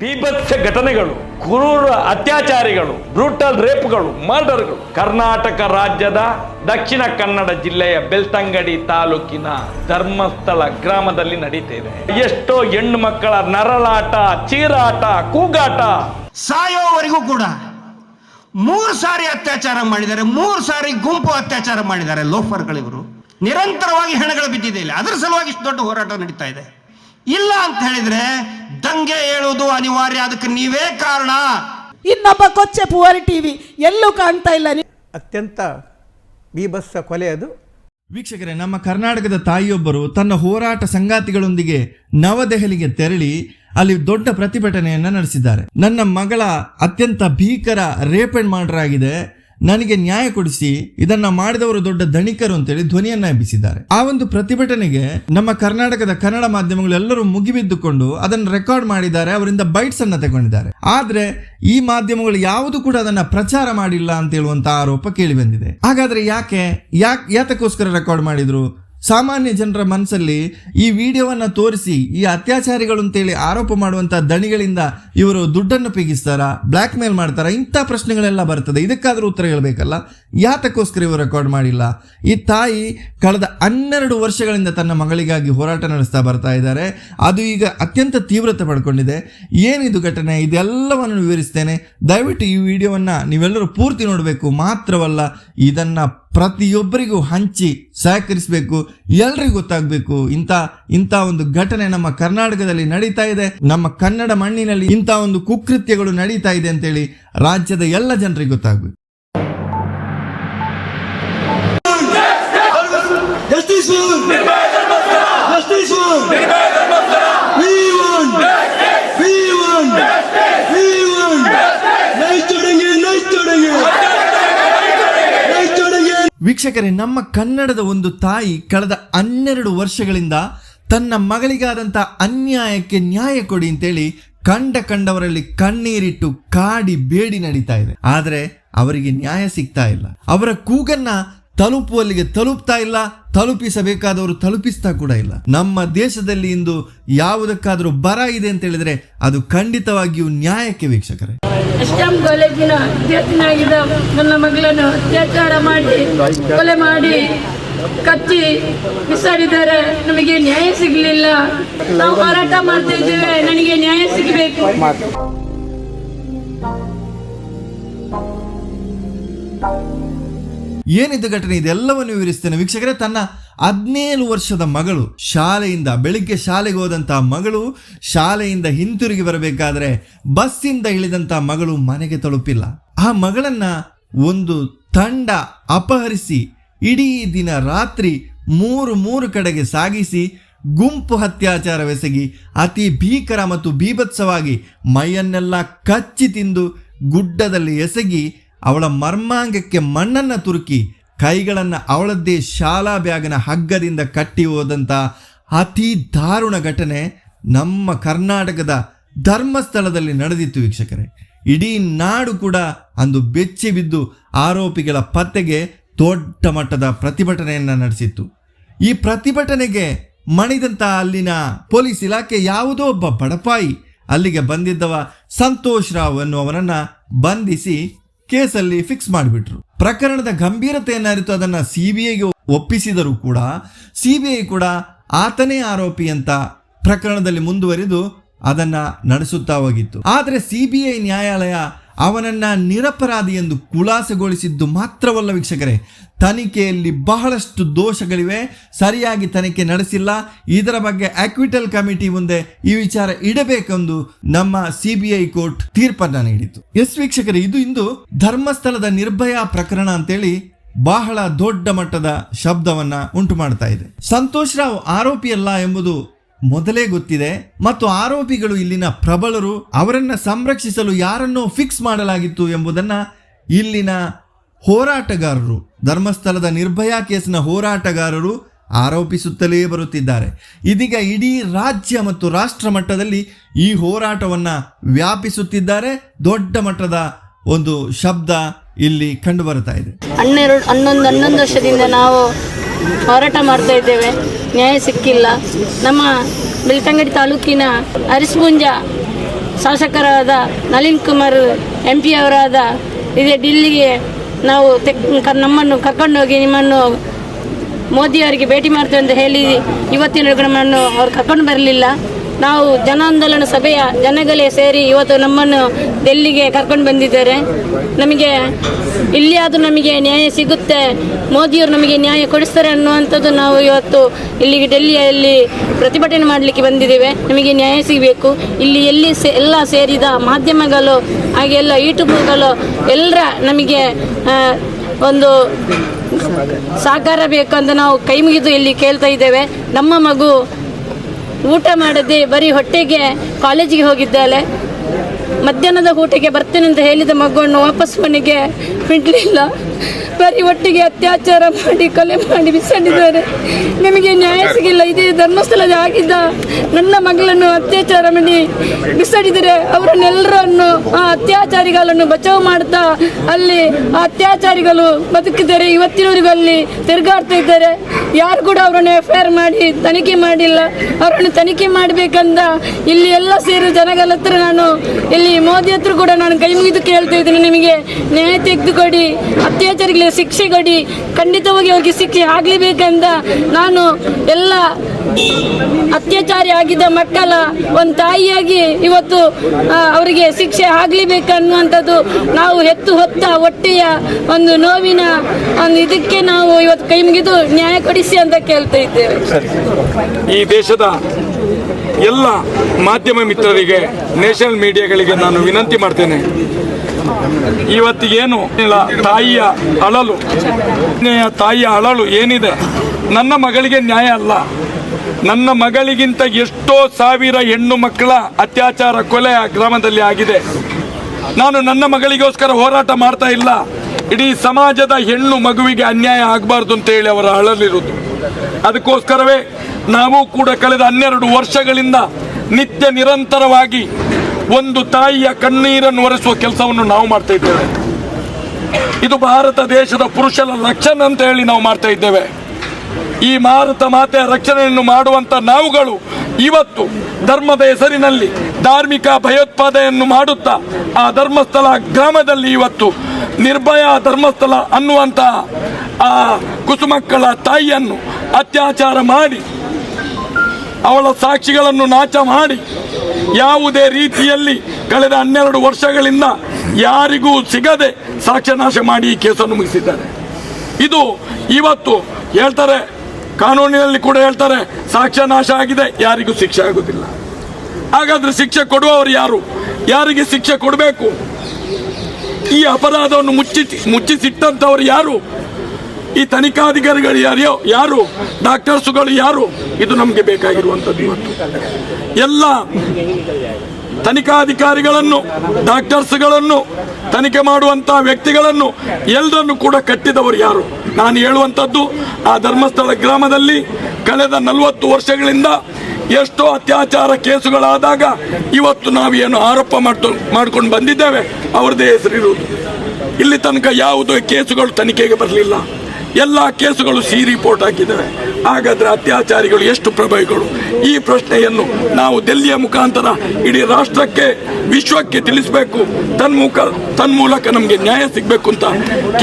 ಬೀಭತ್ಸ ಘಟನೆಗಳು, ಕ್ರೂರ ಅತ್ಯಾಚಾರಿಗಳು ಬ್ರೂಟಲ್ ರೇಪ್ಗಳು ಮರ್ಡರ್ಗಳು ಕರ್ನಾಟಕ ರಾಜ್ಯದ ದಕ್ಷಿಣ ಕನ್ನಡ ಜಿಲ್ಲೆಯ ಬೆಳ್ತಂಗಡಿ ತಾಲೂಕಿನ ಧರ್ಮಸ್ಥಳ ಗ್ರಾಮದಲ್ಲಿ ನಡೀತಿದೆ ಎಷ್ಟೋ ಹೆಣ್ಣು ಮಕ್ಕಳ ನರಳಾಟ, ಚೀರಾಟ, ಕೂಗಾಟ. ಸಾಯೋವರೆಗೂ ಕೂಡ ಮೂರು ಸಾರಿ ಅತ್ಯಾಚಾರ ಮಾಡಿದ್ದಾರೆ, ಮೂರು ಸಾರಿ ಗುಂಪು ಅತ್ಯಾಚಾರ ಮಾಡಿದ್ದಾರೆ ಲೋಫರ್ಗಳಿವರು. ನಿರಂತರವಾಗಿ ಹೆಣಗಳು ಬಿದ್ದಿದೆ ಇಲ್ಲಿ. ಅದರ ಸಲುವಾಗಿ ಇಷ್ಟು ದೊಡ್ಡ ಹೋರಾಟ ನಡೀತಾ ಇದೆ. ಇಲ್ಲ ಅಂತ ಹೇಳಿದ್ರೆ ದಂಗೆ ಹೇಳುವುದು ಅನಿವಾರ್ಯ ಅದಕ್ಕೆ ನೀವೇ ಕಾರಣ. ಇನ್ನೊಬ್ಬ ಕೊಚ್ಚೆ ಪುವರಿ ಟಿವಿ ಎಲ್ಲೂ ಕಾಣ್ತಾ ಇಲ್ಲ ಅತ್ಯಂತ ಬೀಭತ್ಸ ಕೊಲೆ ಅದು. ವೀಕ್ಷಕರೇ ನಮ್ಮ ಕರ್ನಾಟಕದ ತಾಯಿಯೊಬ್ಬರು ತನ್ನ ಹೋರಾಟ ಸಂಗಾತಿಗಳೊಂದಿಗೆ ನವದೆಹಲಿಗೆ ತೆರಳಿ ಅಲ್ಲಿ ದೊಡ್ಡ ಪ್ರತಿಭಟನೆಯನ್ನ ನಡೆಸಿದ್ದಾರೆ. ನನ್ನ ಮಗಳ ಅತ್ಯಂತ ಭೀಕರ ರೇಪ್ ಅಂಡ್ ಮರ್ಡರ್ ಆಗಿದೆ. ನನಗೆ ನ್ಯಾಯ ಕೊಡಿಸಿ, ಇದನ್ನ ಮಾಡಿದವರು ದೊಡ್ಡ ಧನಿಕರು ಅಂತೇಳಿ ಧ್ವನಿಯನ್ನ ಎಬ್ಬಿಸಿದ್ದಾರೆ. ಆ ಒಂದು ಪ್ರತಿಭಟನೆಗೆ ನಮ್ಮ ಕರ್ನಾಟಕದ ಕನ್ನಡ ಮಾಧ್ಯಮಗಳು ಎಲ್ಲರೂ ಮುಗಿಬಿದ್ದುಕೊಂಡು ಅದನ್ನು ರೆಕಾರ್ಡ್ ಮಾಡಿದ್ದಾರೆ, ಅವರಿಂದ ಬೈಟ್ಸ್ ಅನ್ನ ತಗೊಂಡಿದ್ದಾರೆ. ಆದ್ರೆ ಈ ಮಾಧ್ಯಮಗಳು ಯಾವುದು ಕೂಡ ಅದನ್ನ ಪ್ರಚಾರ ಮಾಡಿಲ್ಲ ಅಂತ ಹೇಳುವಂತ ಆರೋಪ ಕೇಳಿ ಬಂದಿದೆ. ಹಾಗಾದ್ರೆ ಯಾಕೆ ಯಾಕೆ, ಯಾತಕ್ಕೋಸ್ಕರ ರೆಕಾರ್ಡ್ ಮಾಡಿದ್ರು? ಸಾಮಾನ್ಯ ಜನರ ಮನಸ್ಸಲ್ಲಿ ಈ ವಿಡಿಯೋವನ್ನ ತೋರಿಸಿ, ಈ ಅತ್ಯಾಚಾರಿಗಳು ಅಂತೇಳಿ ಆರೋಪ ಮಾಡುವಂಥ ದಣಿಗಳಿಂದ ಇವರು ದುಡ್ಡನ್ನು ಪಿಗಿಸ್ತಾರ? ಬ್ಲ್ಯಾಕ್ ಮೇಲ್ ಮಾಡ್ತಾರ? ಇಂಥ ಪ್ರಶ್ನೆಗಳೆಲ್ಲ ಬರ್ತದೆ. ಇದಕ್ಕಾದರೂ ಉತ್ತರ ಹೇಳಬೇಕಲ್ಲ? ಯಾತಕ್ಕೋಸ್ಕರ ಇವರು ರೆಕಾರ್ಡ್ ಮಾಡಿಲ್ಲ? ಈ ತಾಯಿ ಕಳೆದ ಹನ್ನೆರಡು ವರ್ಷಗಳಿಂದ ತನ್ನ ಮಗಳಿಗಾಗಿ ಹೋರಾಟ ನಡೆಸ್ತಾ ಬರ್ತಾ ಇದ್ದಾರೆ. ಅದು ಈಗ ಅತ್ಯಂತ ತೀವ್ರತೆ ಪಡ್ಕೊಂಡಿದೆ. ಏನಿದು ಘಟನೆ? ಇದೆಲ್ಲವನ್ನು ವಿವರಿಸ್ತೇನೆ. ದಯವಿಟ್ಟು ಈ ವಿಡಿಯೋವನ್ನ ನೀವೆಲ್ಲರೂ ಪೂರ್ತಿ ನೋಡಬೇಕು. ಮಾತ್ರವಲ್ಲ, ಇದನ್ನ ಪ್ರತಿಯೊಬ್ಬರಿಗೂ ಹಂಚಿ ಸಹಕರಿಸಬೇಕು, ಎಲ್ರಿಗೂ ಗೊತ್ತಾಗಬೇಕು. ಇಂಥ ಇಂಥ ಒಂದು ಘಟನೆ ನಮ್ಮ ಕರ್ನಾಟಕದಲ್ಲಿ ನಡೀತಾ ಇದೆ. ನಮ್ಮ ಕನ್ನಡ ಮಣ್ಣಿನಲ್ಲಿ ಇಂಥ ಒಂದು ಕುಕೃತ್ಯಗಳು ನಡೀತಾ ಇದೆ ಅಂತೇಳಿ ರಾಜ್ಯದ ಎಲ್ಲ ಜನರಿಗೆ ಗೊತ್ತಾಗಬೇಕು. ವೀಕ್ಷಕರೇ, ನಮ್ಮ ಕನ್ನಡದ ಒಂದು ತಾಯಿ ಕಳೆದ ಹನ್ನೆರಡು ವರ್ಷಗಳಿಂದ ತನ್ನ ಮಗಳಿಗಾದಂಥ ಅನ್ಯಾಯಕ್ಕೆ ನ್ಯಾಯ ಕೊಡಿ ಅಂತೇಳಿ ಕಂಡ ಕಂಡವರಲ್ಲಿ ಕಣ್ಣೀರಿಟ್ಟು ಕಾಡಿ ಬೇಡಿ ನಡೀತಾ ಇದೆ. ಆದರೆ ಅವರಿಗೆ ನ್ಯಾಯ ಸಿಗ್ತಾ ಇಲ್ಲ. ಅವರ ಕೂಗನ್ನ ತಲುಪುವಲ್ಲಿಗೆ ತಲುಪ್ತಾ ಇಲ್ಲ ತಲುಪಿಸಬೇಕಾದವರು ತಲುಪಿಸ್ತಾ ಕೂಡ ಇಲ್ಲ. ನಮ್ಮ ದೇಶದಲ್ಲಿ ಇಂದು ಯಾವುದಕ್ಕಾದರೂ ಬರ ಇದೆ ಅಂತ ಹೇಳಿದ್ರೆ ಅದು ಖಂಡಿತವಾಗಿಯೂ ನ್ಯಾಯಕ್ಕೆ ವೀಕ್ಷಕರೇ. ಎಸ್ಎಂ ಕಾಲೇಜಿನ ವಿದ್ಯಾರ್ಥಿನಾಗಿದ್ದ ನನ್ನ ಮಗಳನ್ನು ಅತ್ಯಾಚಾರ ಮಾಡಿ ಕೊಲೆ ಮಾಡಿ ಕಚ್ಚಿ ಬಿಸಾಡಿದ್ದಾರೆ. ನಮಗೆ ನ್ಯಾಯ ಸಿಗಲಿಲ್ಲ. ನಾವು ಹೋರಾಟ ಮಾಡ್ತಾ ಇದ್ದೇವೆ. ನನಗೆ ನ್ಯಾಯ ಸಿಗಬೇಕು. ಏನಿದು ಘಟನೆ? ಇದೆಲ್ಲವನ್ನು ವಿವರಿಸ್ತೇನೆ. ವೀಕ್ಷಕರೇ, ತನ್ನ ಹದಿನೇಳು ವರ್ಷದ ಮಗಳು ಶಾಲೆಯಿಂದ, ಬೆಳಿಗ್ಗೆ ಶಾಲೆಗೆ ಹೋದಂತಹ ಮಗಳು ಶಾಲೆಯಿಂದ ಹಿಂತಿರುಗಿ ಬರಬೇಕಾದ್ರೆ ಬಸ್ಸಿಂದ ಇಳಿದಂತ ಮಗಳು ಮನೆಗೆ ತಲುಪಿಲ್ಲ. ಆ ಮಗಳನ್ನ ಒಂದು ತಂಡ ಅಪಹರಿಸಿ, ಇಡೀ ದಿನ ರಾತ್ರಿ ಮೂರು ಮೂರು ಕಡೆಗೆ ಸಾಗಿಸಿ, ಗುಂಪು ಹತ್ಯಾಚಾರವೆಸಗಿ ಅತಿ ಭೀಕರ ಮತ್ತು ಬೀಭತ್ಸವಾಗಿ ಮೈಯನ್ನೆಲ್ಲ ಕಚ್ಚಿ ತಿಂದು ಗುಡ್ಡದಲ್ಲಿ ಎಸಗಿ ಅವಳ ಮರ್ಮಾಂಗಕ್ಕೆ ಮಣ್ಣನ್ನು ತುರುಕಿ ಕೈಗಳನ್ನು ಅವಳದ್ದೇ ಶಾಲಾ ಬ್ಯಾಗಿನ ಹಗ್ಗದಿಂದ ಕಟ್ಟಿ ಹೋದಂಥ ಅತಿ ದಾರುಣ ಘಟನೆ ನಮ್ಮ ಕರ್ನಾಟಕದ ಧರ್ಮಸ್ಥಳದಲ್ಲಿ ನಡೆದಿತ್ತು ವೀಕ್ಷಕರೇ. ಇಡೀ ನಾಡು ಕೂಡ ಅಂದು ಬೆಚ್ಚಿ ಬಿದ್ದು ಆರೋಪಿಗಳ ಪತ್ತೆಗೆ ದೊಡ್ಡ ಮಟ್ಟದ ಪ್ರತಿಭಟನೆಯನ್ನು ನಡೆಸಿತ್ತು. ಈ ಪ್ರತಿಭಟನೆಗೆ ಮಣಿದಂಥ ಅಲ್ಲಿನ ಪೊಲೀಸ್ ಇಲಾಖೆ ಯಾವುದೋ ಒಬ್ಬ ಬಡಪಾಯಿ ಅಲ್ಲಿಗೆ ಬಂದಿದ್ದವ ಸಂತೋಷ್ ರಾವ್ ಎನ್ನುವರನ್ನು ಬಂಧಿಸಿ ಕೇಸಲ್ಲಿ ಫಿಕ್ಸ್ ಮಾಡಿಬಿಟ್ರು. ಪ್ರಕರಣದ ಗಂಭೀರತೆ ಅದನ್ನ ಸಿ ಬಿ ಐಗೆ ಒಪ್ಪಿಸಿದರೂ ಕೂಡ ಸಿ ಕೂಡ ಆತನೇ ಆರೋಪಿ ಅಂತ ಪ್ರಕರಣದಲ್ಲಿ ಮುಂದುವರಿದು ಅದನ್ನ ನಡೆಸುತ್ತಾ ಹೋಗಿತ್ತು. ಆದರೆ ಸಿ ನ್ಯಾಯಾಲಯ ಅವನನ್ನ ನಿರಪರಾಧಿ ಎಂದು ಖುಲಾಸೆಗೊಳಿಸಿದ್ದು ಮಾತ್ರವಲ್ಲ ವೀಕ್ಷಕರೇ, ತನಿಖೆಯಲ್ಲಿ ಬಹಳಷ್ಟು ದೋಷಗಳಿವೆ, ಸರಿಯಾಗಿ ತನಿಖೆ ನಡೆಸಿಲ್ಲ. ಇದರ ಬಗ್ಗೆ ಅಕ್ವಿಟಲ್ ಕಮಿಟಿ ಮುಂದೆ ಈ ವಿಚಾರ ಇಡಬೇಕೆಂದು ನಮ್ಮ ಸಿಬಿಐ ಕೋರ್ಟ್ ತೀರ್ಪನ್ನ ನೀಡಿತು ಎಸ್ ವೀಕ್ಷಕರೇ, ಇದು ಇಂದು ಧರ್ಮಸ್ಥಳದ ನಿರ್ಭಯ ಪ್ರಕರಣ ಅಂತೇಳಿ ಬಹಳ ದೊಡ್ಡ ಮಟ್ಟದ ಶಬ್ದವನ್ನ ಉಂಟು ಮಾಡ್ತಾ ಇದೆ. ಸಂತೋಷ್ ರಾವ್ ಆರೋಪಿಯಲ್ಲ ಎಂಬುದು ಮೊದಲೇ ಗೊತ್ತಿದೆ ಮತ್ತು ಆರೋಪಿಗಳು ಇಲ್ಲಿನ ಪ್ರಬಲರು ಅವರನ್ನ ಸಂರಕ್ಷಿಸಲು ಯಾರನ್ನು ಫಿಕ್ಸ್ ಮಾಡಲಾಗಿತ್ತು ಎಂಬುದನ್ನ ಇಲ್ಲಿನ ಹೋರಾಟಗಾರರು, ಧರ್ಮಸ್ಥಳದ ನಿರ್ಭಯ ಕೇಸ್ನ ಹೋರಾಟಗಾರರು ಆರೋಪಿಸುತ್ತಲೇ ಬರುತ್ತಿದ್ದಾರೆ. ಇದೀಗ ಇಡೀ ರಾಜ್ಯ ಮತ್ತು ರಾಷ್ಟ್ರ ಮಟ್ಟದಲ್ಲಿ ಈ ಹೋರಾಟವನ್ನು ವ್ಯಾಪಿಸುತ್ತಿದ್ದಾರೆ. ದೊಡ್ಡ ಮಟ್ಟದ ಒಂದು ಶಬ್ದ ಇಲ್ಲಿ ಕಂಡು ಬರ್ತಾ ಇದೆ. ಹನ್ನೆರಡು, ಹನ್ನೊಂದು ಹನ್ನೊಂದು ವರ್ಷದಿಂದ ನಾವು ಹೋರಾಟ ಮಾಡ್ತಾ ಇದ್ದೇವೆ. ನ್ಯಾಯ ಸಿಕ್ಕಿಲ್ಲ. ನಮ್ಮ ಬೆಳ್ತಂಗಡಿ ತಾಲೂಕಿನ ಅರಿಸ್ಪುಂಜ ಶಾಸಕರಾದ ನಳಿನ್ ಕುಮಾರ್ ಎಂ ಪಿ ಅವರಾದ ಇದೇ ಡಿಲ್ಲಿಗೆ ನಾವು ತೆಕ್ ನಮ್ಮನ್ನು ಕರ್ಕೊಂಡೋಗಿ ನಿಮ್ಮನ್ನು ಮೋದಿಯವರಿಗೆ ಭೇಟಿ ಮಾಡ್ತೇವೆ ಅಂತ ಹೇಳಿ ಇವತ್ತಿನ ನಮ್ಮನ್ನು ಅವ್ರು ಕರ್ಕೊಂಡು ಬರಲಿಲ್ಲ. ನಾವು ಜನಾಂದೋಲನ ಸಭೆಯ ಜನಗಳೇ ಸೇರಿ ಇವತ್ತು ನಮ್ಮನ್ನು ಡೆಲ್ಲಿಗೆ ಕರ್ಕೊಂಡು ಬಂದಿದ್ದಾರೆ. ನಮಗೆ ಇಲ್ಲಿಯಾದರೂ ನಮಗೆ ನ್ಯಾಯ ಸಿಗುತ್ತೆ, ಮೋದಿಯವರು ನಮಗೆ ನ್ಯಾಯ ಕೊಡಿಸ್ತಾರೆ ಅನ್ನುವಂಥದ್ದು ನಾವು ಇವತ್ತು ಇಲ್ಲಿಗೆ ಡೆಲ್ಲಿಯಲ್ಲಿ ಪ್ರತಿಭಟನೆ ಮಾಡಲಿಕ್ಕೆ ಬಂದಿದ್ದೇವೆ. ನಮಗೆ ನ್ಯಾಯ ಸಿಗಬೇಕು. ಇಲ್ಲಿ ಎಲ್ಲಿ ಸೇ, ಎಲ್ಲ ಸೇರಿದ ಮಾಧ್ಯಮಗಳು, ಹಾಗೆ ಎಲ್ಲ ಯೂಟ್ಯೂಬ್ಗಳು, ಎಲ್ಲರ ನಮಗೆ ಒಂದು ಸಹಕಾರ ಬೇಕಂತ ನಾವು ಕೈ ಮುಗಿದು ಇಲ್ಲಿ ಕೇಳ್ತಾ ಇದ್ದೇವೆ. ನಮ್ಮ ಮಗು ಊಟ ಮಾಡದೆ ಬರೀ ಹೊಟ್ಟೆಗೆ ಕಾಲೇಜಿಗೆ ಹೋಗಿದ್ದಾಳೆ. ಮಧ್ಯಾಹ್ನದ ಊಟಕ್ಕೆ ಬರ್ತೇನೆ ಅಂತ ಹೇಳಿದ ಮಗುವನ್ನು ವಾಪಸ್ ಮನೆಗೆ ಬಿಡಲಿಲ್ಲ. ಬರೀ ಒಟ್ಟಿಗೆ ಅತ್ಯಾಚಾರ ಮಾಡಿ, ಕೊಲೆ ಮಾಡಿ ಬಿಸಾಡಿದ್ದಾರೆ. ನಿಮಗೆ ನ್ಯಾಯ ಸಿಗಿಲ್ಲ, ಇದೇ ಧರ್ಮಸ್ಥಳದ ಆಗಿದ್ದ ನನ್ನ ಮಗಳನ್ನು ಅತ್ಯಾಚಾರ ಮಾಡಿ ಬಿಸಾಡಿದರೆ ಅವರನ್ನೆಲ್ಲರನ್ನು ಆ ಅತ್ಯಾಚಾರಿಗಳನ್ನು ಬಚಾವ್ ಮಾಡ್ತಾ ಅಲ್ಲಿ ಆ ಅತ್ಯಾಚಾರಿಗಳು ಬದುಕಿದ್ದಾರೆ ಇವತ್ತಿನವರೆಗೂ ಅಲ್ಲಿ ತಿರುಗಾಡ್ತಾ ಇದ್ದಾರೆ. ಯಾರು ಕೂಡ ಅವರನ್ನು ಎಫ್ ಐ ಮಾಡಿ ತನಿಖೆ ಮಾಡಿಲ್ಲ. ಅವರನ್ನು ತನಿಖೆ ಮಾಡಬೇಕಂತ ಇಲ್ಲಿ ಎಲ್ಲ ಸೇರಿ ಜನಗಳ ಹತ್ರ ನಾನು ಇಲ್ಲಿ ಮೋದಿ ಹತ್ರ ಕೂಡ ನಾನು ಕೈ ಮುಗಿದು ಕೇಳ್ತಾ ಇದ್ದೀನಿ. ನಿಮಗೆ ನ್ಯಾಯ ತೆಗೆದುಕೊಡಿ. ಶಿಕ್ಷೆ ಕೊಡಿ ಖಂಡಿತವಾಗಿ ಅವರಿಗೆ ಶಿಕ್ಷೆ ಆಗಲೇಬೇಕಂದ ನಾನು ಎಲ್ಲ ಅತ್ಯಾಚಾರಿ ಆಗಿದ್ದ ಮಕ್ಕಳ ಒಂದು ತಾಯಿಯಾಗಿ ಇವತ್ತು ಅವರಿಗೆ ಶಿಕ್ಷೆ ಆಗಲೇಬೇಕನ್ನುವಂಥದ್ದು ನಾವು ಹೆತ್ತು ಹೊತ್ತ ಹೊಟ್ಟೆಯ ಒಂದು ನೋವಿನ ಒಂದು ಇದಕ್ಕೆ ನಾವು ಇವತ್ತು ಕೈ ಮುಗಿದು ನ್ಯಾಯ ಕೊಡಿಸಿ ಅಂತ ಕೇಳ್ತಾ ಇದ್ದೇವೆ. ಈ ದೇಶದ ಎಲ್ಲ ಮಾಧ್ಯಮ ಮಿತ್ರರಿಗೆ, ನ್ಯಾಷನಲ್ ಮೀಡಿಯಾಗಳಿಗೆ ನಾನು ವಿನಂತಿ ಮಾಡ್ತೇನೆ. ಇವತ್ತಿಗೇನು ಇಲ್ಲ. ತಾಯಿಯ ಅಳಲು. ತಾಯಿಯ ಅಳಲು ಏನಿದೆ? ನನ್ನ ಮಗಳಿಗೆ ನ್ಯಾಯ ಅಲ್ಲ. ನನ್ನ ಮಗಳಿಗಿಂತ ಎಷ್ಟೋ ಸಾವಿರ ಹೆಣ್ಣು ಮಕ್ಕಳ ಅತ್ಯಾಚಾರ ಕೊಲೆ ಆ ಗ್ರಾಮದಲ್ಲಿ ಆಗಿದೆ. ನಾನು ನನ್ನ ಮಗಳಿಗೋಸ್ಕರ ಹೋರಾಟ ಮಾಡ್ತಾ ಇಲ್ಲ. ಇಡೀ ಸಮಾಜದ ಹೆಣ್ಣು ಮಗುವಿಗೆ ಅನ್ಯಾಯ ಆಗಬಾರ್ದು ಅಂತ ಹೇಳಿ ಅವರ ಅಳಲಿರುವುದು. ಅದಕ್ಕೋಸ್ಕರವೇ ನಾವು ಕೂಡ ಕಳೆದ ಹನ್ನೆರಡು ವರ್ಷಗಳಿಂದ ನಿತ್ಯ ನಿರಂತರವಾಗಿ ಒಂದು ತಾಯಿಯ ಕಣ್ಣೀರನ್ನು ಒರೆಸುವ ಕೆಲಸವನ್ನು ನಾವು ಮಾಡ್ತಾ ಇದ್ದೇವೆ. ಇದು ಭಾರತ ದೇಶದ ಪುರುಷರ ರಕ್ಷಣೆ ಅಂತ ಹೇಳಿ ನಾವು ಮಾಡ್ತಾ ಇದ್ದೇವೆ. ಈ ಭಾರತ ಮಾತೆಯ ರಕ್ಷಣೆಯನ್ನು ಮಾಡುವಂತ ನಾವುಗಳು ಇವತ್ತು ಧರ್ಮದ ಹೆಸರಿನಲ್ಲಿ ಧಾರ್ಮಿಕ ಭಯೋತ್ಪಾದನೆಯನ್ನು ಮಾಡುತ್ತಾ ಆ ಧರ್ಮಸ್ಥಳ ಗ್ರಾಮದಲ್ಲಿ ಇವತ್ತು ನಿರ್ಭಯ ಧರ್ಮಸ್ಥಳ ಅನ್ನುವಂತಹ ಆ ಕುಸುಮಕ್ಕಳ ತಾಯಿಯನ್ನು ಅತ್ಯಾಚಾರ ಮಾಡಿ ಅವಳ ಸಾಕ್ಷಿಗಳನ್ನು ನಾಚ ಮಾಡಿ ಯಾವುದೇ ರೀತಿಯಲ್ಲಿ ಕಳೆದ ಹನ್ನೆರಡು ವರ್ಷಗಳಿಂದ ಯಾರಿಗೂ ಸಿಗದೆ ಸಾಕ್ಷ್ಯನಾಶ ಮಾಡಿ ಈ ಕೇಸನ್ನು ಮುಗಿಸಿದ್ದಾರೆ. ಇದು ಇವತ್ತು ಹೇಳ್ತಾರೆ, ಕಾನೂನಿನಲ್ಲಿ ಕೂಡ ಹೇಳ್ತಾರೆ ಸಾಕ್ಷ್ಯನಾಶ ಆಗಿದೆ, ಯಾರಿಗೂ ಶಿಕ್ಷೆ ಆಗುವುದಿಲ್ಲ ಹಾಗಾದ್ರೆ ಶಿಕ್ಷೆ ಕೊಡುವವರು ಯಾರು? ಯಾರಿಗೆ ಶಿಕ್ಷೆ ಕೊಡಬೇಕು? ಈ ಅಪರಾಧವನ್ನು ಮುಚ್ಚಿ ಮುಚ್ಚಿಸಿಟ್ಟಂಥವ್ರು ಯಾರು? ಈ ತನಿಖಾಧಿಕಾರಿಗಳು ಯಾರ್ಯೋ, ಯಾರು? ಡಾಕ್ಟರ್ಸ್ಗಳು ಯಾರು? ಇದು ನಮಗೆ ಬೇಕಾಗಿರುವಂಥದ್ದು ಇವತ್ತು. ಎಲ್ಲ ತನಿಖಾಧಿಕಾರಿಗಳನ್ನು ಡಾಕ್ಟರ್ಸ್ಗಳನ್ನು ತನಿಖೆ ಮಾಡುವಂಥ ವ್ಯಕ್ತಿಗಳನ್ನು ಎಲ್ಲರನ್ನು ಕೂಡ ಕಟ್ಟಿದವರು ಯಾರು? ನಾನು ಹೇಳುವಂಥದ್ದು, ಆ ಧರ್ಮಸ್ಥಳ ಗ್ರಾಮದಲ್ಲಿ ಕಳೆದ ನಲವತ್ತು ವರ್ಷಗಳಿಂದ ಎಷ್ಟೋ ಅತ್ಯಾಚಾರ ಕೇಸುಗಳಾದಾಗ ಇವತ್ತು ನಾವೇನು ಆರೋಪ ಮಾಡ್ತು, ಮಾಡ್ಕೊಂಡು ಬಂದಿದ್ದೇವೆ, ಅವ್ರದ್ದೇ ಹೆಸರಿರುವುದು. ಇಲ್ಲಿ ತನಕ ಯಾವುದೇ ಕೇಸುಗಳು ತನಿಖೆಗೆ ಬರಲಿಲ್ಲ. ಎಲ್ಲ ಕೇಸುಗಳು ಸಿ ರಿಪೋರ್ಟ್ ಹಾಕಿದ್ದೇವೆ ಹಾಗಾದ್ರೆ ಅತ್ಯಾಚಾರಿಗಳು ಎಷ್ಟು ಪ್ರಭಾವಿಗಳು? ಈ ಪ್ರಶ್ನೆಯನ್ನು ನಾವು ದೆಲ್ಲಿಯ ಮುಖಾಂತರ ಇಡೀ ರಾಷ್ಟ್ರಕ್ಕೆ, ವಿಶ್ವಕ್ಕೆ ತಿಳಿಸಬೇಕು. ತನ್ಮುಖ ತನ್ಮೂಲಕ ನಮಗೆ ನ್ಯಾಯ ಸಿಗಬೇಕು ಅಂತ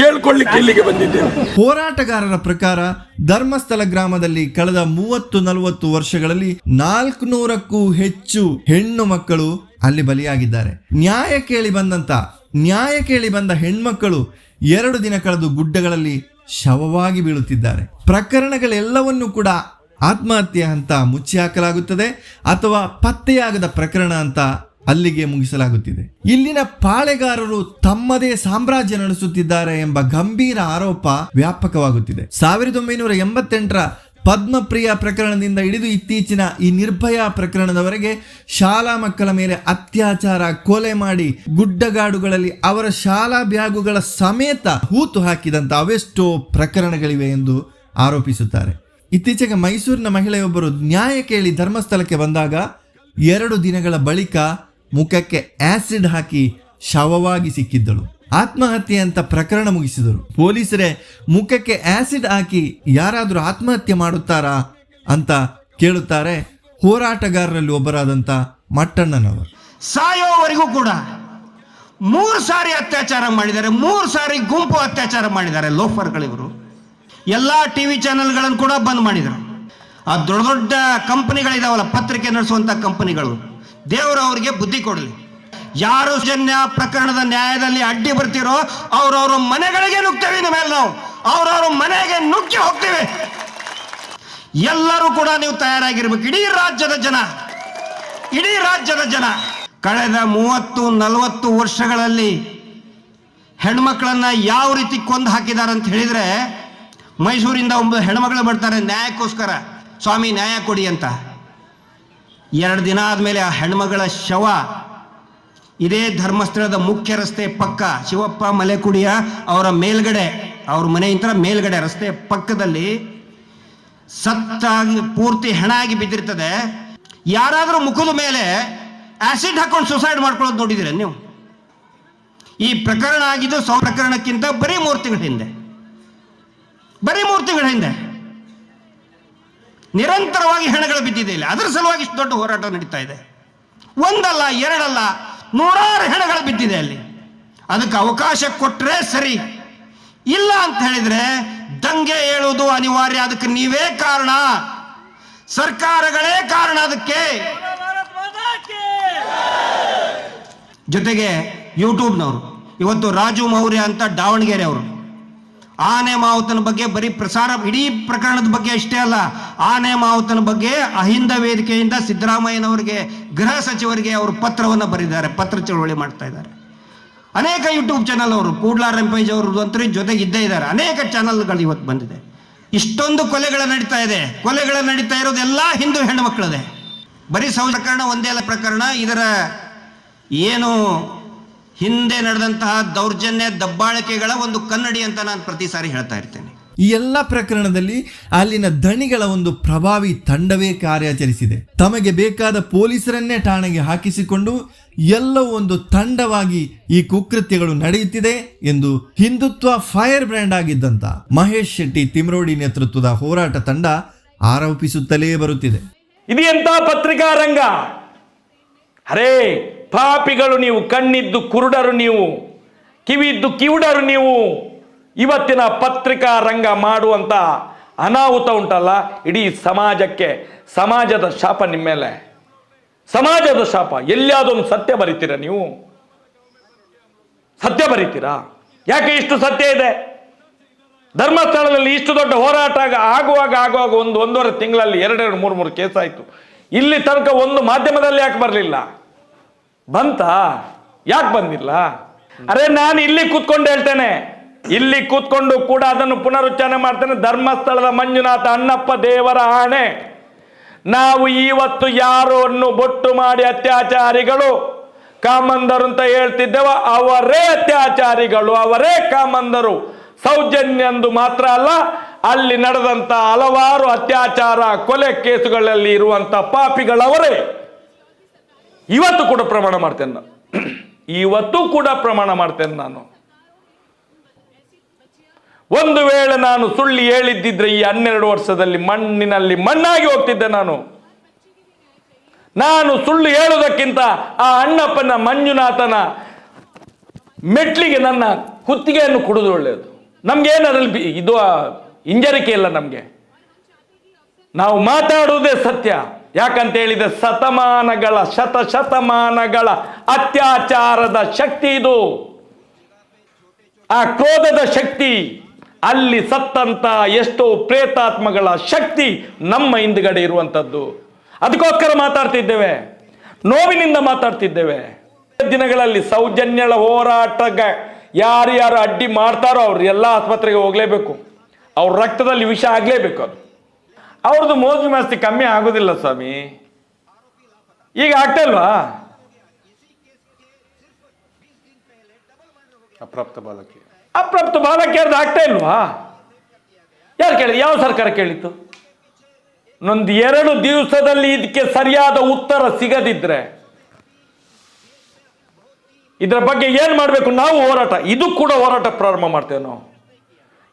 ಕೇಳ್ಕೊಳ್ಳಿಕ್ಕೆ ಇಲ್ಲಿಗೆ ಬಂದಿದ್ದೇವೆ ಹೋರಾಟಗಾರರ ಪ್ರಕಾರ ಧರ್ಮಸ್ಥಳ ಗ್ರಾಮದಲ್ಲಿ ಕಳೆದ ಮೂವತ್ತು ನಲವತ್ತು ವರ್ಷಗಳಲ್ಲಿ ನಾಲ್ಕುನೂರಕ್ಕೂ ಹೆಚ್ಚು ಹೆಣ್ಣು ಮಕ್ಕಳು ಅಲ್ಲಿ ಬಲಿಯಾಗಿದ್ದಾರೆ. ನ್ಯಾಯ ಕೇಳಿ ಬಂದಂತ, ನ್ಯಾಯ ಕೇಳಿ ಬಂದ ಹೆಣ್ಮಕ್ಕಳು ಎರಡು ದಿನ ಕಳೆದು ಗುಡ್ಡಗಳಲ್ಲಿ ಶವವಾಗಿ ಬೀಳುತ್ತಿದ್ದಾರೆ. ಪ್ರಕರಣಗಳೆಲ್ಲವನ್ನೂ ಕೂಡ ಆತ್ಮಹತ್ಯೆ ಅಂತ ಮುಚ್ಚಿ ಹಾಕಲಾಗುತ್ತದೆ ಅಥವಾ ಪತ್ತೆಯಾಗದ ಪ್ರಕರಣ ಅಂತ ಅಲ್ಲಿಗೆ ಮುಗಿಸಲಾಗುತ್ತಿದೆ. ಇಲ್ಲಿನ ಪಾಳೆಗಾರರು ತಮ್ಮದೇ ಸಾಮ್ರಾಜ್ಯ ನಡೆಸುತ್ತಿದ್ದಾರೆ ಎಂಬ ಗಂಭೀರ ಆರೋಪ ವ್ಯಾಪಕವಾಗುತ್ತಿದೆ. ಸಾವಿರದ ಒಂಬೈನೂರ ಎಂಬತ್ತೆಂಟರ ಪದ್ಮಪ್ರಿಯ ಪ್ರಕರಣದಿಂದ ಹಿಡಿದು ಇತ್ತೀಚಿನ ಈ ನಿರ್ಭಯ ಪ್ರಕರಣದವರೆಗೆ ಶಾಲಾ ಮಕ್ಕಳ ಮೇಲೆ ಅತ್ಯಾಚಾರ, ಕೊಲೆ ಮಾಡಿ ಗುಡ್ಡಗಾಡುಗಳಲ್ಲಿ ಅವರ ಶಾಲಾ ಬ್ಯಾಗುಗಳ ಸಮೇತ ಹೂತು ಹಾಕಿದಂಥ ಅವೆಷ್ಟೋ ಪ್ರಕರಣಗಳಿವೆ ಎಂದು ಆರೋಪಿಸುತ್ತಾರೆ. ಇತ್ತೀಚೆಗೆ ಮೈಸೂರಿನ ಮಹಿಳೆಯೊಬ್ಬರು ನ್ಯಾಯ ಕೇಳಿ ಧರ್ಮಸ್ಥಳಕ್ಕೆ ಬಂದಾಗ ಎರಡು ದಿನಗಳ ಬಳಿಕ ಮುಖಕ್ಕೆ ಆಸಿಡ್ ಹಾಕಿ ಶವವಾಗಿ ಸಿಕ್ಕಿದ್ದಳು. ಆತ್ಮಹತ್ಯೆ ಅಂತ ಪ್ರಕರಣ ಮುಗಿಸಿದರು. ಪೊಲೀಸರೇ, ಮುಖಕ್ಕೆ ಆಸಿಡ್ ಹಾಕಿ ಯಾರಾದರೂ ಆತ್ಮಹತ್ಯೆ ಮಾಡುತ್ತಾರಾ ಅಂತ ಕೇಳುತ್ತಾರೆ ಹೋರಾಟಗಾರರಲ್ಲಿ ಒಬ್ಬರಾದಂಥ ಮಟ್ಟಣ್ಣನವರು. ಸಾಯೋವರೆಗೂ ಕೂಡ ಮೂರು ಸಾರಿ ಅತ್ಯಾಚಾರ ಮಾಡಿದ್ದಾರೆ, ಮೂರು ಸಾರಿ ಗುಂಪು ಅತ್ಯಾಚಾರ ಮಾಡಿದ್ದಾರೆ ಲೋಫರ್ಗಳಿವರು. ಎಲ್ಲ ಟಿ ವಿ ಚಾನೆಲ್ಗಳನ್ನು ಕೂಡ ಬಂದ್ ಮಾಡಿದರು. ಆ ದೊಡ್ಡ ದೊಡ್ಡ ಕಂಪನಿಗಳಿದಾವಲ್ಲ, ಪತ್ರಿಕೆ ನಡೆಸುವಂಥ ಕಂಪನಿಗಳು, ದೇವರು ಅವರಿಗೆ ಬುದ್ಧಿ ಕೊಡಲಿ. ಯಾರು ಜನ್ಯ ಪ್ರಕರಣದ ನ್ಯಾಯದಲ್ಲಿ ಅಡ್ಡಿ ಬರ್ತಿರೋ ಅವ್ರವ್ರ ಮನೆಗಳಿಗೆ ನುಗ್ತೇವೆ ಇನ್ನು ಮೇಲೆ ನಾವು. ಅವ್ರವ್ರ ಮನೆಗೆ ನುಗ್ಗಿ ಹೋಗ್ತೇವೆ. ಎಲ್ಲರೂ ಕೂಡ ನೀವು ತಯಾರಾಗಿರ್ಬೇಕು. ಇಡೀ ರಾಜ್ಯದ ಜನ. ಇಡೀ ರಾಜ್ಯದ ಜನ. ಕಳೆದ ಮೂವತ್ತು, ನಲವತ್ತು ವರ್ಷಗಳಲ್ಲಿ ಹೆಣ್ಮಕ್ಳನ್ನ ಯಾವ ರೀತಿ ಕೊಂದು ಹಾಕಿದ್ದಾರೆ ಅಂತ ಹೇಳಿದ್ರೆ, ಮೈಸೂರಿಂದ ಒಬ್ಬ ಹೆಣ್ಮಕ್ಳು ಬರ್ತಾರೆ, ನ್ಯಾಯಕ್ಕೋಸ್ಕರ. ಸ್ವಾಮಿ, ನ್ಯಾಯ ಕೊಡಿ ಅಂತ. ಎರಡು ದಿನ ಆದಮೇಲೆ ಆ ಹೆಣ್ಮಗಳ ಶವ ಇದೇ ಧರ್ಮಸ್ಥಳದ ಮುಖ್ಯ ರಸ್ತೆ ಪಕ್ಕ ಶಿವಪ್ಪ ಮಲೆಕುಡಿಯ ಅವರ ಮೇಲ್ಗಡೆ, ಅವ್ರ ಮನೆಯಿಂದ ಮೇಲ್ಗಡೆ ರಸ್ತೆ ಪಕ್ಕದಲ್ಲಿ ಸತ್ತಾಗಿ ಪೂರ್ತಿ ಹೆಣ ಆಗಿ ಬಿದ್ದಿರ್ತದೆ. ಯಾರಾದರೂ ಮುಖದ ಮೇಲೆ ಆಸಿಡ್ ಹಾಕೊಂಡು ಸುಸೈಡ್ ಮಾಡ್ಕೊಳ್ಳೋದು ನೋಡಿದಿರ ನೀವು? ಈ ಪ್ರಕರಣ ಆಗಿದ್ದು ಸೌ ಪ್ರಕರಣಕ್ಕಿಂತ ಬರೀ ಮೂರು ತಿಂಗಳ ಹಿಂದೆ. ಬರೀ ಮೂರು ತಿಂಗಳ ಹಿಂದೆ. ನಿರಂತರವಾಗಿ ಹೆಣಗಳು ಬಿದ್ದಿದೆ ಇಲ್ಲಿ. ಅದರ ಸಲುವಾಗಿ ಇಷ್ಟು ದೊಡ್ಡ ಹೋರಾಟ ನಡೀತಾ ಇದೆ. ಒಂದಲ್ಲ, ಎರಡಲ್ಲ ನೂರಾರು ಹೆಣಗಳು ಬಿದ್ದಿದೆ ಅಲ್ಲಿ. ಅದಕ್ಕೆ ಅವಕಾಶ ಕೊಟ್ಟರೆ ಸರಿ. ಇಲ್ಲ ಅಂತ ಹೇಳಿದ್ರೆ ದಂಗೆ ಏಳುವುದು ಅನಿವಾರ್ಯ. ಅದಕ್ಕೆ ನೀವೇ ಕಾರಣ. ಸರ್ಕಾರಗಳೇ ಕಾರಣ ಅದಕ್ಕೆ. ಜೊತೆಗೆ ಯೂಟ್ಯೂಬ್ನವರು ಇವತ್ತು ರಾಜು ಮೌರ್ಯ ಅಂತ ದಾವಣಗೆರೆ ಅವರು ಆನೆ ಮಾವುತನ ಬಗ್ಗೆ ಬರೀ ಪ್ರಸಾರ ಇಡೀ ಪ್ರಕರಣದ ಬಗ್ಗೆ ಅಷ್ಟೇ ಅಲ್ಲ, ಆನೆ ಮಾವುತನ ಬಗ್ಗೆ ಅಹಿಂದ ವೇದಿಕೆಯಿಂದ ಸಿದ್ದರಾಮಯ್ಯನವರಿಗೆ, ಗೃಹ ಸಚಿವರಿಗೆ ಅವರು ಪತ್ರವನ್ನು ಬರೆದಿದ್ದಾರೆ, ಪತ್ರ ಚಳವಳಿ ಮಾಡ್ತಾ ಇದ್ದಾರೆ. ಅನೇಕ ಯೂಟ್ಯೂಬ್ ಚಾನಲ್ ಅವರು ಕೂಡ್ಲಾ ರಂಪೇಜ್ ಅವರು ಅಂತೂ ಜೊತೆಗೆ ಇದ್ದೇ ಇದ್ದಾರೆ. ಅನೇಕ ಚಾನಲ್ಗಳು ಇವತ್ತು ಬಂದಿದೆ. ಇಷ್ಟೊಂದು ಕೊಲೆಗಳ ನಡೀತಾ ಇದೆ. ಕೊಲೆಗಳ ನಡೀತಾ ಇರೋದೆಲ್ಲ ಹಿಂದೂ ಹೆಣ್ಣು ಮಕ್ಕಳದೇ ಬರೀ ಸೌ ಪ್ರಕರಣ, ಒಂದೇ ಪ್ರಕರಣ, ಇದರ ಏನು ಹಿಂದೆ ನಡೆದಂತಹ ದೌರ್ಜನ್ಯ ದಬ್ಬಾಳಿಕೆಗಳ ಒಂದು ಕನ್ನಡಿ ಅಂತ ನಾನು ಪ್ರತಿ ಸಾರಿ ಹೇಳ್ತಾ ಇರ್ತೇನೆ. ಈ ಎಲ್ಲ ಪ್ರಕರಣದಲ್ಲಿ ಅಲ್ಲಿನ ದಣಿಗಳ ಒಂದು ಪ್ರಭಾವಿ ತಂಡವೇ ಕಾರ್ಯಾಚರಿಸಿದೆ. ತಮಗೆ ಬೇಕಾದ ಪೊಲೀಸರನ್ನೇ ಠಾಣೆಗೆ ಹಾಕಿಸಿಕೊಂಡು ಎಲ್ಲವೂ ಒಂದು ತಂಡವಾಗಿ ಈ ಕುಕೃತ್ಯಗಳು ನಡೆಯುತ್ತಿದೆ ಎಂದು ಹಿಂದುತ್ವ ಫೈರ್ ಬ್ರ್ಯಾಂಡ್ ಆಗಿದ್ದಂತ ಮಹೇಶ್ ಶೆಟ್ಟಿ ತಿಮ್ರೋಡಿ ನೇತೃತ್ವದ ಹೋರಾಟ ತಂಡ ಆರೋಪಿಸುತ್ತಲೇ ಬರುತ್ತಿದೆ. ಇದು ಎಂತ ಪತ್ರಿಕಾ ರಂಗ ಅರೇ ಪಾಪಿಗಳು ನೀವು, ಕಣ್ಣಿದ್ದು ಕುರುಡರು ನೀವು, ಕಿವಿದ್ದು ಕಿವುಡರು ನೀವು, ಇವತ್ತಿನ ಪತ್ರಿಕಾ ರಂಗ ಮಾಡುವಂಥ ಅನಾಹುತ ಉಂಟಲ್ಲ, ಇಡೀ ಸಮಾಜಕ್ಕೆ, ಸಮಾಜದ ಶಾಪ ನಿಮ್ಮ ಮೇಲೆ. ಸಮಾಜದ ಶಾಪ ಎಲ್ಲಿಯಾದೊಂದು ಸತ್ಯ ಬರಿತೀರಾ ನೀವು? ಸತ್ಯ ಬರಿತೀರಾ? ಯಾಕೆ ಇಷ್ಟು ಸತ್ಯ ಇದೆ? ಧರ್ಮಸ್ಥಳದಲ್ಲಿ ಇಷ್ಟು ದೊಡ್ಡ ಹೋರಾಟ ಆಗ- ಆಗುವಾಗ ಆಗುವಾಗ ಒಂದು ಒಂದೂವರೆ ತಿಂಗಳಲ್ಲಿ ಎರಡೆರಡು ಮೂರು ಮೂರು ಕೇಸ್ ಆಯಿತು. ಇಲ್ಲಿ ತನಕ ಒಂದು ಮಾಧ್ಯಮದಲ್ಲಿ ಯಾಕೆ ಬರಲಿಲ್ಲ? ಬಂತ? ಯಾಕೆ ಬಂದಿಲ್ಲ? ಅರೆ, ನಾನು ಇಲ್ಲಿ ಕೂತ್ಕೊಂಡು ಹೇಳ್ತೇನೆ. ಇಲ್ಲಿ ಕೂತ್ಕೊಂಡು ಕೂಡ ಅದನ್ನು ಪುನರುಚ್ಚಾರಣೆ ಮಾಡ್ತೇನೆ. ಧರ್ಮಸ್ಥಳದ ಮಂಜುನಾಥ ಅಣ್ಣಪ್ಪ ದೇವರ ಆಣೆ. ನಾವು ಇವತ್ತು ಯಾರನ್ನು ಬೊಟ್ಟು ಮಾಡಿ ಅತ್ಯಾಚಾರಿಗಳು? ಕಾಮಂದರು ಅಂತ ಹೇಳ್ತಿದ್ದೇವ? ಅವರೇ ಅತ್ಯಾಚಾರಿಗಳು, ಅವರೇ ಕಾಮಂದರು. ಸೌಜನ್ಯ ಎಂದು ಮಾತ್ರ ಅಲ್ಲ, ಅಲ್ಲಿ ನಡೆದಂತ ಹಲವಾರು ಅತ್ಯಾಚಾರ, ಕೊಲೆ ಕೇಸುಗಳಲ್ಲಿ ಇರುವಂತ ಪಾಪಿಗಳವರೇ. ಇವತ್ತು ಕೂಡ ಪ್ರಮಾಣ ಮಾಡ್ತೇನೆ ನಾನು. ಇವತ್ತು ಕೂಡ ಪ್ರಮಾಣ ಮಾಡ್ತೇನೆ ನಾನು. ಒಂದು ವೇಳೆ ನಾನು ಸುಳ್ಳಿ ಹೇಳಿದ್ದಿದ್ರೆ ಈ ಹನ್ನೆರಡು ವರ್ಷದಲ್ಲಿ ಮಣ್ಣಿನಲ್ಲಿ ಮಣ್ಣಾಗಿ ಹೋಗ್ತಿದ್ದೆ ನಾನು. ನಾನು ಸುಳ್ಳು ಹೇಳುವುದಕ್ಕಿಂತ ಆ ಅಣ್ಣಪ್ಪನ ಮಂಜುನಾಥನ ಮೆಟ್ಲಿಗೆ ನನ್ನ ಕುತ್ತಿಗೆಯನ್ನು ಕುಡಿದು ಒಳ್ಳೆಯದು. ನಮ್ಗೇನು ಅದರಲ್ಲಿ ಇದು ಹಿಂಜರಿಕೆ ಇಲ್ಲ ನಮಗೆ. ನಾವು ಮಾತಾಡುವುದೇ ಸತ್ಯ. ಯಾಕಂತ ಹೇಳಿದ್ರೆ ಶತಮಾನಗಳ, ಶತ ಶತಮಾನಗಳ ಅತ್ಯಾಚಾರದ ಶಕ್ತಿ ಇದು. ಆ ಕ್ರೋಧದ ಶಕ್ತಿ, ಅಲ್ಲಿ ಸತ್ತಂತ ಎಷ್ಟೋ ಪ್ರೇತಾತ್ಮಗಳ ಶಕ್ತಿ ನಮ್ಮ ಹಿಂದ್ಗಡೆ ಇರುವಂಥದ್ದು. ಅದಕ್ಕೋಸ್ಕರ ಮಾತಾಡ್ತಿದ್ದೇವೆ. ನೋವಿನಿಂದ ಮಾತಾಡ್ತಿದ್ದೇವೆ. ದಿನಗಳಲ್ಲಿ ಸೌಜನ್ಯಳ ಹೋರಾಟಗ ಯಾರ್ಯಾರು ಅಡ್ಡಿ ಮಾಡ್ತಾರೋ ಅವ್ರು ಎಲ್ಲ ಆಸ್ಪತ್ರೆಗೆ ಹೋಗ್ಲೇಬೇಕು. ಅವ್ರ ರಕ್ತದಲ್ಲಿ ವಿಷ ಆಗ್ಲೇಬೇಕು ಅದು. ಅವ್ರದ್ದು ಮೋಜು ಮಾಸ್ತಿ ಕಮ್ಮಿ ಆಗೋದಿಲ್ಲ ಸ್ವಾಮಿ. ಈಗ ಆಗ್ತಲ್ವಾ? ಅಪ್ರಾಪ್ತ ಬಾಲಕಿ. ಅಪ್ರಾಪ್ತ ಬಾಲಕಿಯರ್ದು ಆಗ್ತಾ ಇಲ್ವಾ? ಯಾರು ಕೇಳಿ ಯಾವ ಸರ್ಕಾರ ಕೇಳಿತ್ತು? ನೊಂದು ಎರಡು ದಿವಸದಲ್ಲಿ ಇದಕ್ಕೆ ಸರಿಯಾದ ಉತ್ತರ ಸಿಗದಿದ್ರೆ ಇದರ ಬಗ್ಗೆ ಏನ್ ಮಾಡಬೇಕು? ನಾವು ಹೋರಾಟ. ಇದು ಕೂಡ ಹೋರಾಟ ಪ್ರಾರಂಭ ಮಾಡ್ತೇವೆ ನಾವು.